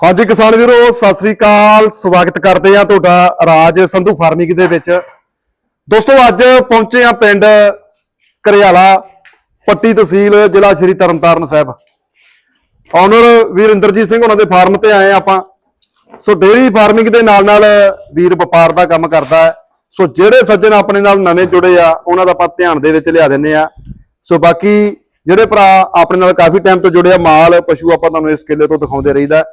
ਹਾਂਜੀ ਕਿਸਾਨ ਵੀਰੋ, ਸਤਿ ਸ੍ਰੀ ਅਕਾਲ। ਸਵਾਗਤ ਕਰਦੇ ਆ ਤੁਹਾਡਾ ਰਾਜ ਸੰਧੂ ਫਾਰਮਿੰਗ ਦੇ ਵਿੱਚ। ਦੋਸਤੋ, ਅੱਜ ਪਹੁੰਚੇ ਆ ਪਿੰਡ ਕਰਿਆਲਾ, ਪੱਟੀ ਤਹਿਸੀਲ, ਜ਼ਿਲ੍ਹਾ ਸ਼੍ਰੀ ਤਰਨਤਾਰਨ ਸਾਹਿਬ। ਓਨਰ ਵੀਰ ਇੰਦਰਜੀਤ ਸਿੰਘ ਉਹਨਾਂ ਦੇ ਫਾਰਮ ਤੇ ਆਏ ਆ ਆਪਾਂ। ਸੋ ਡੇਅਰੀ ਫਾਰਮਿੰਗ ਦੇ ਨਾਲ ਨਾਲ ਵੀਰ ਵਪਾਰ ਦਾ ਕੰਮ ਕਰਦਾ ਹੈ। ਸੋ ਜਿਹੜੇ ਸੱਜਣ ਆਪਣੇ ਨਾਲ ਨਵੇਂ ਜੁੜੇ ਆ, ਉਹਨਾਂ ਦਾ ਆਪਾਂ ਧਿਆਨ ਦੇ ਵਿੱਚ ਲਿਆ ਦਿੰਨੇ ਆ ਸੋ ਬਾਕੀ ਜਿਹੜੇ ਭਰਾ ਆਪਣੇ ਨਾਲ ਕਾਫੀ ਟਾਈਮ ਤੋਂ ਜੁੜੇ ਆ, ਮਾਲ, ਪਸ਼ੂ ਆਪਾਂ ਤੁਹਾਨੂੰ ਇਸ ਕਿੱਲੇ ਤੋਂ ਦਿਖਾਉਂਦੇ ਰਹੀਦਾ।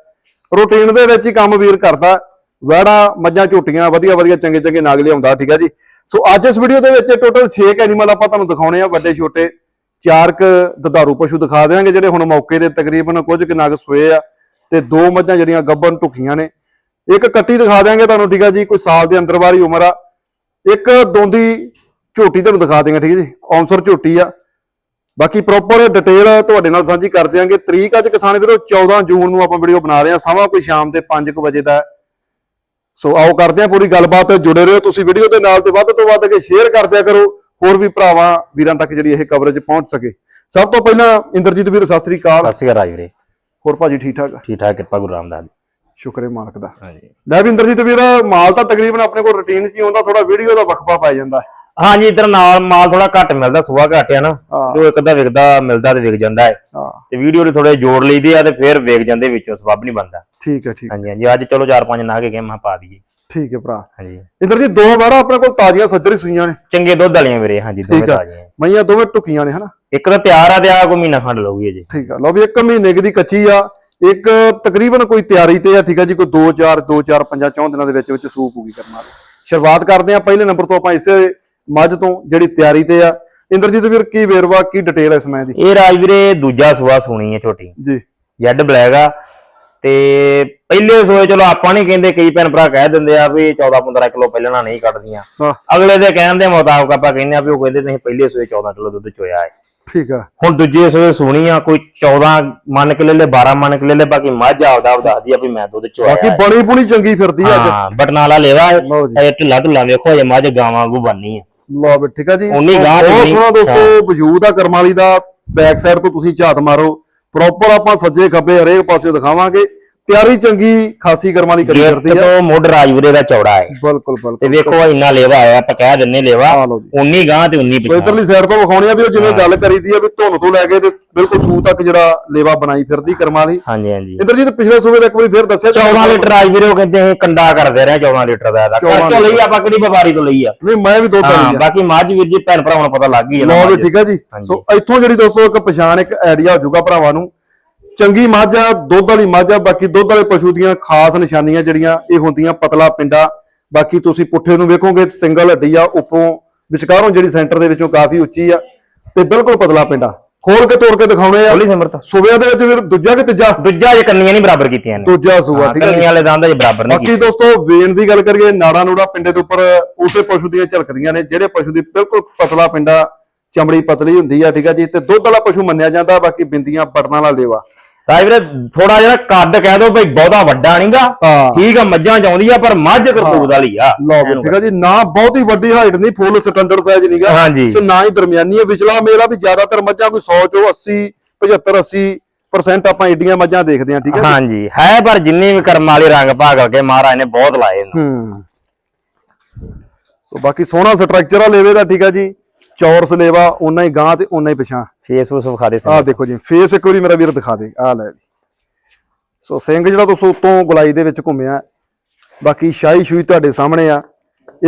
ਰੂਟੀਨ ਦੇ ਵਿੱਚ ਹੀ ਕੰਮ ਵੀਰ ਕਰਦਾ ਵੜਾ ਮੱਝਾਂ, ਝੋਟੀਆਂ, ਵਧੀਆ ਵਧੀਆ, ਚੰਗੇ ਚੰਗੇ ਨਾਗ ਲਿਆਉਂਦਾ, ਠੀਕ ਆ ਜੀ? ਸੋ ਅੱਜ ਇਸ ਵੀਡੀਓ ਦੇ ਵਿੱਚ ਟੋਟਲ 6 ਐਨੀਮਲ ਆਪਾਂ ਤੁਹਾਨੂੰ ਦਿਖਾਉਣੇ ਆ, ਵੱਡੇ, ਛੋਟੇ, ਚਾਰ ਕ ਦੁਧਾਰੂ ਪਸ਼ੂ ਦਿਖਾ ਦੇਵਾਂਗੇ ਜਿਹੜੇ ਹੁਣ ਮੌਕੇ ਦੇ ਤਕਰੀਬਨ ਕੁਝ ਕੁ ਨਾਗ ਸੋਏ ਆ ਤੇ ਦੋ ਮੱਝਾਂ ਜਿਹੜੀਆਂ ਗੱਬਨ ਢੁਕੀਆਂ ਨੇ। ਇੱਕ ਕੱਟੀ ਦਿਖਾ ਦਿਆਂਗੇ ਤੁਹਾਨੂੰ, ਠੀਕ ਆ ਜੀ? ਕੋਈ ਸਾਲ ਦੇ ਅੰਦਰ ਵਾਲੀ ਉਮਰ ਆ। ਇੱਕ ਦੋਂਦੀ ਝੋਟੀ ਤੁਹਾਨੂੰ ਦਿਖਾ ਦਿਆਂਗੇ, ਠੀਕ ਹੈ ਜੀ? ਔਂਸਰ ਝੋਟੀ ਆ। ਬਾਕੀ ਪ੍ਰੋਪਰ ਡਿਟੇਲ ਤੁਹਾਡੇ ਨਾਲ ਸਾਂਝੀ ਕਰ ਦਿਆਂਗੇ। ਤਰੀਕ ਅੱਜ ਕਿਸਾਨ ਵੀਰੋ 14 ਜੂਨ ਨੂੰ ਆਪਾਂ ਵੀਡੀਓ ਬਣਾ ਰਹੇ ਹਾਂ। ਸਮਾਂ ਕੋਈ ਸ਼ਾਮ ਦੇ 5 ਵਜੇ ਦਾ। ਸੋ ਆਓ ਕਰਦੇ ਹਾਂ ਪੂਰੀ ਗੱਲਬਾਤ ਜੁੜੇ ਰਹੋ ਤੁਸੀਂ ਵੀਡੀਓ ਦੇ ਨਾਲ ਤੇ ਵੱਧ ਤੋਂ ਵੱਧ ਕੇ ਸ਼ੇਅਰ ਕਰ ਦਿਆ ਕਰੋ। ਹੋਰ ਵੀ ਭਰਾਵਾਂ ਵੀਰਾਂ ਤੱਕ ਜਿਹੜੀ ਇਹ ਕਵਰੇਜ ਪਹੁੰਚ ਸਕੇ। ਸਭ ਤੋਂ ਪਹਿਲਾਂ ਇੰਦਰਜੀਤ ਵੀਰ ਸਤਿ ਸ੍ਰੀ ਅਕਾਲ। ਸਤਿ ਸ਼੍ਰੀ ਅਕਾਲ ਵੀਰੇ। ਹੋਰ ਭਾਜੀ ਠੀਕ ਠਾਕ? ਠੀਕ ਠਾਕ ਕਿਰਪਾ ਗੁਰੂ ਰਾਮਦਾਸ ਦੀ। ਸ਼ੁਕਰ ਮਾਲਕ ਦਾ। ਹਾਂਜੀ। ਲੈ ਵੀ ਇੰਦਰਜੀਤ ਵੀਰ ਮਾਲ ਤਾਂ ਤਕਰੀਬਨ ਆਪਣੇ ਕੋਲ ਰੁਟੀਨ 'ਚ ਹੀ ਆਉਂਦਾ ਥੋੜਾ ਵੀਡੀਓ ਦਾ ਵਕਫਾ ਪੈ ਜਾਂਦਾ। ਹੈ। ਹਾਂਜੀ ਇਧਰ ਨਾਲ ਮਾਲ ਥੋੜਾ ਘੱਟ ਮਿਲਦਾ ਸੁਆ ਘੱਟ ਆ ਨਾ। ਹਾਂ। ਜੋ ਇੱਕ ਅੱਧਾ ਵਿਕਦਾ ਮਿਲਦਾ ਤੇ ਵਿਕ ਜਾਂਦਾ ਹੈ। ਹਾਂ। ਤੇ ਵੀਡੀਓ ਦੇ ਥੋੜੇ ਜੋੜ ਲਈਦੇ ਆ ਤੇ ਫਿਰ ਵਿਕ ਜਾਂਦੇ ਵਿੱਚੋਂ ਸਬਬ ਨਹੀਂ ਬੰਦਾ ਠੀਕ ਹੈ ਠੀਕ ਹਾਂਜੀ ਹਾਂਜੀ ਅੱਜ ਚਲੋ ਚਾਰ ਪੰਜ ਨਾ ਕੇ ਗਏ ਮੈਂ ਪਾ ਦਈਏ। ਠੀਕ ਹੈ ਭਰਾ। ਹਾਂਜੀ। ਇੰਦਰਜੀਤ ਦੋ ਵਾਰਾਂ ਆਪਣੇ ਕੋਲ ਤਾਜ਼ੀਆਂ ਸੱਜਰੀ ਸੂਈਆਂ ਨੇ। ਚੰਗੇ ਦੁੱਧ ਵਾਲੀਆਂ ਵੀਰੇ ਹਾਂਜੀ ਦੋਵੇਂ ਠੀਕ ਆ। ਤਾਜ਼ੀਆਂ। ਮਈਆਂ ਦੋਵੇਂ ਟੁਕੀਆਂ ਨੇ ਹਨਾ? ਇੱਕ ਤਾਂ ਤਿਆਰ ਆ ਤੇ ਆ ਕੋਈ ਮਹੀਨਾ ਖੰਡ ਲਊਗੀ ਜੀ ਠੀਕ ਆ। ਲਓ ਵੀ ਇੱਕ ਮਹੀਨੇ ਕੁ ਦੀ ਕੱਚੀ ਆ। ਇੱਕ ਤਕਰੀਬਨ ਕੋਈ ਤਿਆਰੀ ਤੇ ਆ ਠੀਕ ਆ ਜੀ ਕੋਈ 2 4 2 4 5 4 ਦਿਨਾਂ ਦੇ ਵਿੱਚ ਵਿੱਚ ਸੂਪ ਕਰਨ। ਵਾਲੀ ਸ਼ੁਰੂਆਤ ਕਰਦੇ ਆ ਪਹਿਲੇ ਨੰਬਰ ਤੋਂ ਆਪਾਂ ਇਸੇ ਮੱਝ ਤੋਂ ਜਿਹੜੀ ਤਿਆਰੀ ਤੇ ਆ। ਇੰਦਰਜੀਤ ਵੀਰ ਕੀ ਵੇਰਵਾ ਕੀ ਡਿਟੇਲ ਇਸ ਮੈਂ ਦੀ? ਇਹ ਰਾਜ ਵੀਰੇ ਦੂਜਾ ਸੁਆ ਸੁਣੀ ਹੈ ਛੋਟੀ। ਜੀ। ਜੈਡ ਬਲੈਕ ਆ। ਤੇ ਪਹਿਲੇ ਸੋਏ ਚਲੋ ਆਪਾਂ ਨਹੀਂ ਕਹਿੰਦੇ ਕਈ ਭੈਣ ਭਰਾ ਕਹਿ ਦਿੰਦੇ ਆ ਵੀ 14 15 ਕਿਲੋ ਪਹਿਲਣਾ ਨਹੀਂ ਕੱਢਦੀਆਂ। ਅਗਲੇ ਦੇ ਕਹਿਣ ਦੇ ਮੁਤਾਬਕ ਆਪਾਂ ਕਹਿੰਦੇ ਆ ਵੀ ਉਹ ਕਹਿੰਦੇ ਤੁਸੀਂ ਪਹਿਲੇ ਸੋਏ 14 ਕਿਲੋ ਦੁੱਧ ਚੋਇਆ ਹੈ। ਠੀਕ ਆ। ਹੁਣ ਦੂਜੇ ਸੋਏ ਸੁਣੀ ਆ ਕੋਈ 14 ਮੰਨ ਕੇ ਲੈ ਲੈ 12 ਮੰਨ ਕੇ ਲੈ ਲੈ ਬਾਕੀ ਮੱਝ ਆਪਦਾ ਆਪ ਦੱਸਦੀ ਆ ਵੀ ਮੈਂ ਦੁੱਧ ਚੋਇਆ ਬਾਕੀ ਹੈ। ਬਣੀ ਚੰਗੀ ਫਿਰਦੀ ਆ ਅੱਜ। ਹਾਂ ਬਟਨਾਲਾ ਲੈਵਾ। ਇਹ ਢਿੱਲਾ ਢੁੱਲਾ ਵੇਖੋ ਇਹ ਮੱਝ ਗਾਵਾਂ ਵਾਂਗੂ ਬੰਨੀ ਆ। ਲਓ ਵੀ ਠੀਕ ਆ ਜੀ। ਉਨੀ ਗਾਂਹ ਬਹੁਤ ਜਿੰਨੀ- ਸੋਹਣਾ ਦੋਸਤੋ ਵਜੂਦ ਆ ਕਰਮਾਲੀ ਦਾ। ਬੈਕ ਸਾਈਡ ਤੋਂ ਤੁਸੀਂ ਝਾਤ ਮਾਰੋ। ਪ੍ਰੋਪਰ ਆਪਾਂ ਸੱਜੇ ਖੱਬੇ ਹਰੇਕ ਪਾਸੇ ਦਿਖਾਵਾਂਗੇ। ਤਿਆਰੀ ਚੰਗੀ ਖਾਸੀ ਕਰਮਾਲੀ ਕਰੀ ਗੇਟ ਫਿਰਦੀ ਆ। ਤੋਂ ਮੁੱਢ ਰਾਜਵੀਰੇ ਦਾ ਚੌੜਾ ਹੈ। ਬਿਲਕੁਲ ਬਿਲਕੁਲ। ਤੇ ਵੇਖੋ ਇੰਨਾ ਲੇਵਾ ਆਇਆ ਆਪਾਂ ਕਹਿ ਦਿੰਨੇ ਲੇਵਾ ਆ ਲਓ ਜੀ। 19 ਗਾਂ ਤੇ 19 ਸੋ ਪਿਛਾਂ ਇਧਰਲੀ ਸਾਈਡ ਤੋਂ ਵਿਖਾਉਣੀ ਆ ਵੀ ਉਹ ਜਿਵੇਂ ਗੱਲ ਕਰੀਦੀ ਆ ਵੀ ਧੁੰਨ ਤੋਂ ਲੈ ਕੇ ਤੇ ਬਿਲਕੁਲ ਤੂੰ ਤੱਕ ਜਿਹੜਾ ਲੇਵਾ ਬਣਾਈ ਫਿਰਦੀ ਕਰਮਾਲੀ ਹਾਂਜੀ ਹਾਂਜੀ। ਇੰਦਰਜੀਤ ਪਿਛਲੇ ਸੂਬੇ ਦਾ ਇੱਕ ਵਾਰੀ ਫੇਰ ਦੱਸਿਆ 14 ਲੀਟਰ ਰਾਜਵੀਰੇ ਉਹ ਕਹਿੰਦੇ ਇਹ ਕੰਡਾ ਕਰਦੇ ਰਹੇ 14 ਲੀਟਰ ਦਾ ਇਹਦਾ 14 ਘਰ ਚੋਂ ਲਈ ਆਪਾਂ ਕਿਹੜੀ ਵਪਾਰੀ ਤੋਂ ਲਈ ਆ? ਨਹੀਂ ਮੈਂ ਵੀ ਦੁੱਧ ਹਾਂ ਵਾਲੀ ਆ। ਬਾਕੀ ਮੱਝ ਵੀਰ ਜੀ ਭੈਣ ਭਰਾਵਾਂ ਨੂੰ ਪਤਾ ਲੱਗ ਹੀ ਲਓ ਵੀ ਮੱਝ। ਠੀਕ ਆ ਜੀ। ਸੋ ਇੱਥੋਂ ਜਿਹੜੀ ਦੋਸਤੋ ਇੱਕ ਪਛਾਣ ਇੱਕ ਆਈਡੀਆ ਹੋ ਜਾਊਗਾ ਭਰਾਵਾਂ ਨੂੰ ਚੰਗੀ ਮੱਝ ਆ ਦੁੱਧ ਵਾਲੀ ਮੱਝ ਆ ਬਾਕੀ ਦੁੱਧ ਵਾਲੇ ਪਸ਼ੂ ਦੀਆਂ ਖਾਸ ਨਿਸ਼ਾਨੀਆਂ ਜਿਹੜੀਆਂ ਇਹ ਹੁੰਦੀਆਂ ਪਤਲਾ ਪਿੰਡਾ। ਬਾਕੀ ਤੁਸੀਂ ਪੁੱਠੇ ਨੂੰ ਵੇਖੋਗੇ ਸਿੰਗਲ ਹੱਡੀ ਆ ਉੱਪਰੋਂ ਵਿਚਕਾਰੋਂ ਜਿਹੜੀ ਸੈਂਟਰ ਦੇ ਵਿੱਚੋਂ ਕਾਫੀ ਉੱਚੀ ਆ ਤੇ ਬਿਲਕੁਲ ਪਤਲਾ ਪਿੰਡਾ। ਖੋਲ ਕੇ ਤੋੜ ਕੇ ਦਿਖਾਉਣੇ ਆ। ਬੋਲੀ ਸਿਮਰਤ। ਸੂਬਿਆਂ ਦੇ ਵਿੱਚ ਫਿਰ ਦੂਜਾ ਕਿ ਤੀਜਾ? ਦੂਜਾ ਜੇ ਕੰਨੀਆਂ ਨਹੀਂ ਬਰਾਬਰ ਕੀਤੀਆਂ ਨੇ। ਦੂਜਾ ਹਾਂ, ਠੀਕ ਹੈ ਕੰਨੀਆਂ ਵਾਲੇ ਦੰਦ ਜੇ ਬਰਾਬਰ ਨਹੀਂ ਬਾਕੀ ਦੋਸਤੋ ਵੇਨ ਦੀ ਗੱਲ ਕਰੀਏ ਨਾੜਾ ਨੂੜਾ ਪਿੰਡੇ ਦੇ ਉੱਪਰ ਉਸੇ ਪਸ਼ੂ ਦੀਆਂ ਝਲਕਦੀਆਂ ਨੇ ਜਿਹੜੇ ਪਸ਼ੂ ਦੀ ਬਿਲਕੁਲ ਪਤਲਾ ਪਿੰਡਾ ਚਮੜੀ ਪਤਲੀ ਹੁੰਦੀ ਆ ਠੀਕ ਆ ਜੀ ਤੇ ਦੁੱਧ ਵਾਲਾ ਪਸ਼ੂ ਮੰਨਿਆ ਜਾਂਦਾ ਬਾਕੀ ਬਿੰਦੀਆਂ ਬਟਨਾਂ ਵਾਲਾ ਲੇਵਾ। ਰਾਜਵੀਰੇ ਥੋੜਾ ਜਿਹਾ ਕੱਦ ਕਹਿ ਦੋ ਭਈ ਬਹੁਤਾ ਵੱਡਾ ਨਹੀਂਗਾ ਹਾਂ। ਠੀਕ ਆ ਮੱਝਾਂ ਚਾਉਂਦੀ ਆ ਪਰ ਮੱਝ ਕਰਤੂਤ ਵਾਲੀ ਆ। ਲਓ ਵੀ ਠੀਕ ਆ ਜੀ ਨਾ ਬਹੁਤੀ ਵੱਡੀ ਹਾਈਟ ਨਹੀਂ ਫੁੱਲ ਸਟੈਂਡਰਡ ਸਾਈਜ਼ ਨਹੀਂਗਾ ਹਾਂਜੀ। ਤੇ ਨਾ ਹੀ ਦਰਮਿਆਨੀ ਹੈ ਵਿਚਲਾ ਮੇਰਾ ਵੀ ਜ਼ਿਆਦਾਤਰ ਮੱਝਾਂ ਕੋਈ 100 ਚੋਂ 80 75 80% ਆਪਾਂ ਏਡੀਆਂ ਮੱਝਾਂ ਦੇਖਦੇ ਹਾਂ ਠੀਕ ਹੈ ਹਾਂਜੀ। ਹੈ ਪਰ ਜਿੰਨੀ ਵੀ ਕਰਮ ਵਾਲੀ ਰੰਗ ਭਾਗ ਕੇ ਮਹਾਰਾਜ ਨੇ ਬਹੁਤ ਲਾਏ ਨੇ। ਹੂੰ। ਸੋ ਬਾਕੀ ਸੋਹਣਾ ਸਟਰਕਚਰ ਆ ਲੇਵੇ ਦਾ ਠੀਕ ਆ ਜੀ। ਚੌਰਸ ਲੇਵਾ ਉਨਾ ਹੀ ਗਾਂ ਤੇ ਉਨਾ ਹੀ ਪਿਛਾਂ ਫੇਸਬੁੱਕ ਵਿਖਾ ਦੇ ਆਹ ਦੇਖੋ ਜੀ ਫੇਸ ਇੱਕ ਵਾਰੀ ਮੇਰਾ ਵੀਰ ਦਿਖਾ ਦੇ ਆਹ ਲੈ ਜੀ। ਸੋ ਸਿੰਘ ਜਿਹੜਾ ਤੁਸੀਂ ਉਤੋਂ ਗੁਲਾਈ ਦੇ ਵਿੱਚ ਘੁੰਮਿਆ ਬਾਕੀ ਸ਼ਾਹੀ ਸ਼ੂਈ ਤੁਹਾਡੇ ਸਾਹਮਣੇ ਆ।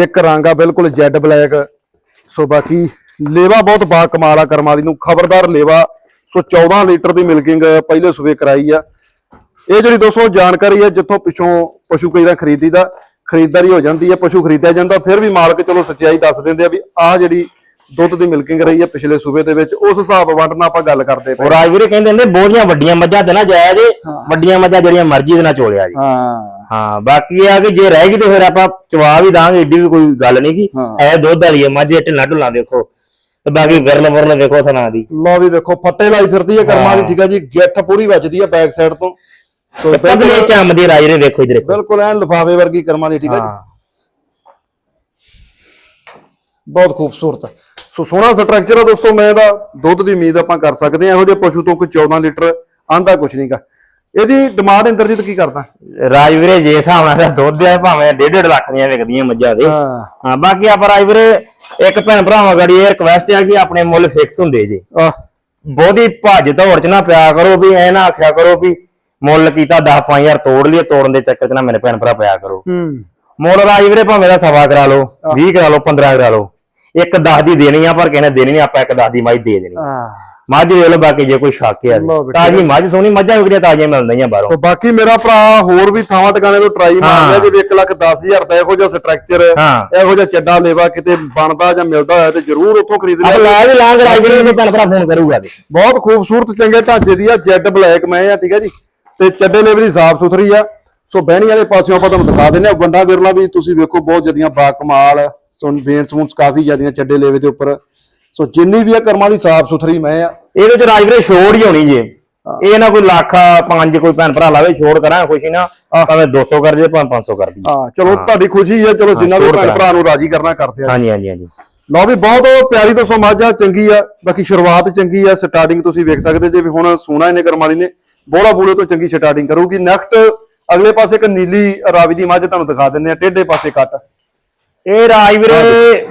ਇੱਕ ਰੰਗ ਆ ਬਿਲਕੁਲ ਜੈਡ ਬਲੈਕ। ਸੋ ਬਾਕੀ ਲੇਵਾ ਬਹੁਤ ਬਾ ਕਮਾਲ ਆ ਕਰਮਾਲੀ ਨੂੰ ਖਬਰਦਾਰ ਲੇਵਾ। ਸੋ 14 ਲੀਟਰ ਦੀ ਮਿਲਕਿੰਗ ਪਹਿਲੇ ਸੂਬੇ ਕਰਾਈ ਆ। ਇਹ ਜਿਹੜੀ ਦੋਸਤੋ ਜਾਣਕਾਰੀ ਹੈ ਜਿੱਥੋਂ ਪਿੱਛੋਂ ਪਸ਼ੂ ਕਈ ਦਾ ਖਰੀਦੀਦਾ ਖਰੀਦਦਾਰੀ ਹੋ ਜਾਂਦੀ ਹੈ ਪਸ਼ੂ ਖਰੀਦਿਆ ਜਾਂਦਾ ਫਿਰ ਵੀ ਮਾਲਕ ਚਲੋ ਸੱਚਾਈ ਦੱਸ ਦਿੰਦੇ ਆ ਵੀ ਆਹ ਜਿਹੜੀ ਦੁੱਧ ਦੀ ਮਿਲਕਿੰਗ ਰਹੀ ਹੈ ਪਿਛਲੇ ਸੂਬੇ ਦੇ ਵਿੱਚ ਉਸ ਹਿਸਾਬ ਵੰਡ ਨਾਲ ਆਪਾਂ ਗੱਲ ਕਰਦੇ ਪਏ। ਉਹ ਰਾਜਵੀਰੇ ਕਹਿੰਦੇ ਹੁੰਦੇ ਬਹੁਤੀਆਂ ਵੱਡੀਆਂ ਮੱਝਾਂ ਤੇ ਨਾ ਜਾਇਆ ਜੇ ਵੱਡੀਆਂ ਮੱਝਾਂ ਜਿਹੜੀਆਂ ਮਰਜ਼ੀ ਦੇ ਨਾਲ ਚੋਲਿਆ ਜੀ। ਹਾਂ। ਹਾਂ ਬਾਕੀ ਆ ਕਿ ਜੇ ਰਹਿ ਗਈ ਤੇ ਫਿਰ ਆਪਾਂ ਚਵਾ ਵੀ ਦਾਂਗੇ ਏਡੀ ਵੀ ਕੋਈ ਗੱਲ ਨਹੀਂ ਕੀ। ਐ ਦੁੱਧ ਵਾਲੀ ਹੈ ਮੱਝ ਢਿੱਲਾ ਢੁੱਲਾ ਦੇਖੋ। ਤੇ ਬਾਕੀ ਗਰਲ ਵਰਲ ਵੇਖੋ ਥਣਾ ਦੀ। ਲਓ ਵੀ ਵੇਖੋ ਫੱਟੇ ਲਾਈ ਫਿਰਦੀ ਹੈ ਕਰਮਾਂ ਦੀ ਠੀਕ ਹੈ ਜੀ ਗਿੱਠ ਪੂਰੀ ਵੱਜਦੀ ਹੈ ਬੈਕ ਸਾਈਡ ਤੋਂ। ਸੋ ਪਤਲੇ ਚੰਮ ਦੀ ਰਾਜਰੇ ਦੇਖੋ ਇਧਰ ਬਿਲਕੁਲ ਐਨ ਲਿਫਾਫੇ ਵਰਗੀ ਕਰਮਾਂ ਦੀ ਠੀਕ ਹੈ ਜੀ। ਬਹੁਤ ਖੂਬਸੂਰਤ। ਸੋ ਸੋਹਣਾ ਸਟਰਕਚਰ ਆ ਦੋਸਤੋ ਮੈਂ ਦਾ ਦੁੱਧ ਦੀ ਉਮੀਦ ਆਪਾਂ ਕਰ ਸਕਦੇ ਹਾਂ। ਇਹੋ ਜਿਹੇ ਪਸ਼ੂ ਤੋਂ ਕੋਈ 14 ਲੀਟਰ ਆਂਦਾ ਕੁਛ ਨਹੀਂਗਾ ਇਹਦੀ ਡਿਮਾਂਡ ਇੰਦਰਜੀਤ ਕੀ ਕਰਦਾ? ਰਾਜ ਵੀਰੇ ਜੇ ਹਿਸਾਬ ਨਾਲ ਇਹਦਾ ਦੁੱਧ ਆ ਭਾਵੇਂ 1.5 ਲੱਖ ਦੀਆਂ ਵਿਕਦੀਆਂ ਮੱਝਾਂ ਦੇ। ਹਾਂ। ਬਾਕੀ ਆਪਾਂ ਰਾਜ ਵੀਰੇ ਇੱਕ ਭੈਣ ਭਰਾਵਾਂ ਗੜੀ ਇਹ ਰਿਕਵੈਸਟ ਹੈ ਕਿ ਆਪਣੇ ਮੁੱਲ ਫਿਕਸ ਹੁੰਦੇ ਜੀ। ਬਹੁਤੀ ਭੱਜ ਦੌੜ ਚ ਨਾ ਪਿਆ ਕਰੋ ਵੀ ਐ ਨਾ ਆਖਿਆ ਕਰੋ ਵੀ ਮੁੱਲ ਕੀਤਾ 10 5000 ਤੋੜ ਲਈਏ ਤੋੜਨ ਦੇ ਚੱਕਰ ਚ ਨਾ ਮੇਰੇ ਭੈਣ ਭਰਾ ਪਿਆ ਕਰੋ। ਹੂੰ। ਮੁੱਲ ਰਾਜ ਵੀਰੇ ਭਾਵੇਂ ਦਾ ਸਵਾ ਕਰਾ ਲਓ 20 ਕਰਾ ਲਓ 15 ਕਰਾ ਲਓ। ਇੱਕ 10 ਦੀ ਦੇਣੀ ਆ ਪਰ ਕਹਿੰਦੇ ਦੇਣੀ ਨਹੀਂ ਆਪਾਂ ਇੱਕ 10 ਦੀ ਮੱਝ ਦੇ ਦੇਣੀ ਹਾਂ। ਮੱਝ ਦੇ ਬਾਕੀ ਜੇ ਕੋਈ ਸ਼ੱਕ ਲਓ ਬੇਟਾ। ਤਾਜੀ ਮੱਝ ਸੋਹਣੀ ਮੱਝਾਂ ਵਿਕਦੀਆਂ ਤਾਜ਼ੀਆਂ ਮਿਲਦੀਆਂ ਬਾਹਰੋਂ। ਸੋ ਬਾਕੀ ਮੇਰਾ ਭਰਾ ਹੋਰ ਵੀ ਥਾਵਾਂ ਟਿਕਾਣੇ ਤੋਂ ਟਰਾਈ ਮਾਰ ਲਿਆ ਜੇ 1 ਲੱਖ 10000 ਦਾ ਇਹੋ ਜਿਹਾ ਸਟਰਕਚਰ ਹਾਂ। ਇਹੋ ਜਿਹਾ ਚੱਡਾ ਲੇਵਾ ਕਿਤੇ ਬਣਦਾ ਜਾਂ ਮਿਲਦਾ ਹੋਇਆ ਤੇ ਜਰੂਰ ਉੱਥੋਂ ਖਰੀਦ ਆਪ ਲਿਆ ਲੈ ਵੀ ਲਾਂਗ ਰਾਜ ਵੀਰੇ ਨੂੰ ਭੈਣ ਭਰਾ ਫੋਨ ਕਰੂਗਾ ਜੀ ਬਹੁਤ ਖੂਬਸੂਰਤ ਚੰਗੇ ਢਾਂਚੇ ਦੀ ਆ ਜੈਡ ਬਲੈਕ ਮੈਂ ਆ ਠੀਕ ਹੈ ਜੀ। ਤੇ ਚੱਡੇ ਲੇਵੇ ਦੀ ਸਾਫ਼ ਸੁਥਰੀ ਆ। ਸੋ ਬਹਿਣੀ ਵਾਲੇ ਪਾਸਿਓਂ ਆਪਾਂ ਤੁਹਾਨੂੰ ਦਿਖਾ ਦਿੰਦੇ ਆ। ਗੰਡਾ ਵਿਰਲਾ ਵੀ ਤੁਸੀਂ ਵੇਖੋ ਬਹੁਤ ਜਦੀਆਂ ਬਾ ਕਮਾਲ ਸੋ ਵੇਨ ਸਮੂਨਸ ਕਾਫੀ ਜਦੀਆਂ ਚੱਡੇ ਲੇਵੇ ਦੇ ਉੱਪਰ। ਸੋ ਜਿੰਨੀ ਵੀ ਆ ਕਰਮਾਂ ਦੀ ਸਾਫ਼ ਸੁਥਰੀ ਮੈਂ ਆ। ਇਹਦੇ ਚ ਰਾਜ ਵੀਰੇ ਛੋੜ ਹੀ ਹੋਣੀ ਜੇ। ਇਹ ਨਾ ਕੋਈ ਲੱਖ ਪੰਜ ਕੋਈ ਭੈਣ ਭਰਾ ਲਾਵੇ ਛੋੜ ਕਰਾਂ ਖੁਸ਼ੀ ਨਾ। ਭਾਵੇਂ 200 ਕਰ ਦੇ ਭਾਵੇਂ 500 ਕਰ ਦੀ ਹਾਂ ਚਲੋ ਤੁਹਾਡੀ ਖੁਸ਼ੀ ਹੈ ਚਲੋ ਜਿੰਨਾ ਵੀ ਭੈਣ। ਭਰਾ ਨੂੰ ਰਾਜੀ ਕਰਨਾ ਕਰਦੇ ਆ। ਹਾਂਜੀ ਹਾਂਜੀ ਹਾਂਜੀ। ਲਓ ਵੀ ਬਹੁਤ ਪਿਆਰੀ ਮੱਝ ਆ ਚੰਗੀ ਆ। ਬਾਕੀ ਸ਼ੁਰੂਆਤ ਚੰਗੀ ਆ ਸਟਾਰਟਿੰਗ ਤੁਸੀਂ ਵੇਖ ਸਕਦੇ ਜੇ ਵੀ ਹੁਣ ਸੋਨਾ ਇਹਨੇ ਕਰਮਾਲੀ ਨੇ ਬੋੜਾ ਬੂਲੇ ਤੋਂ ਚੰਗੀ ਸਟਾਰਟਿੰਗ ਕਰੂਗੀ। ਨੈਕਸਟ ਅਗਲੇ ਪਾਸੇ ਇੱਕ ਨੀਲੀ ਰਾਵੀ ਦੀ ਮੱਝ ਤੁਹਾਨੂੰ ਦਿਖਾ ਦਿੰਦੇ ਆ ਟੇਢੇ ਪਾਸੇ ਕੱਟ। ਇਹ ਰਾਜ ਵੀਰੇ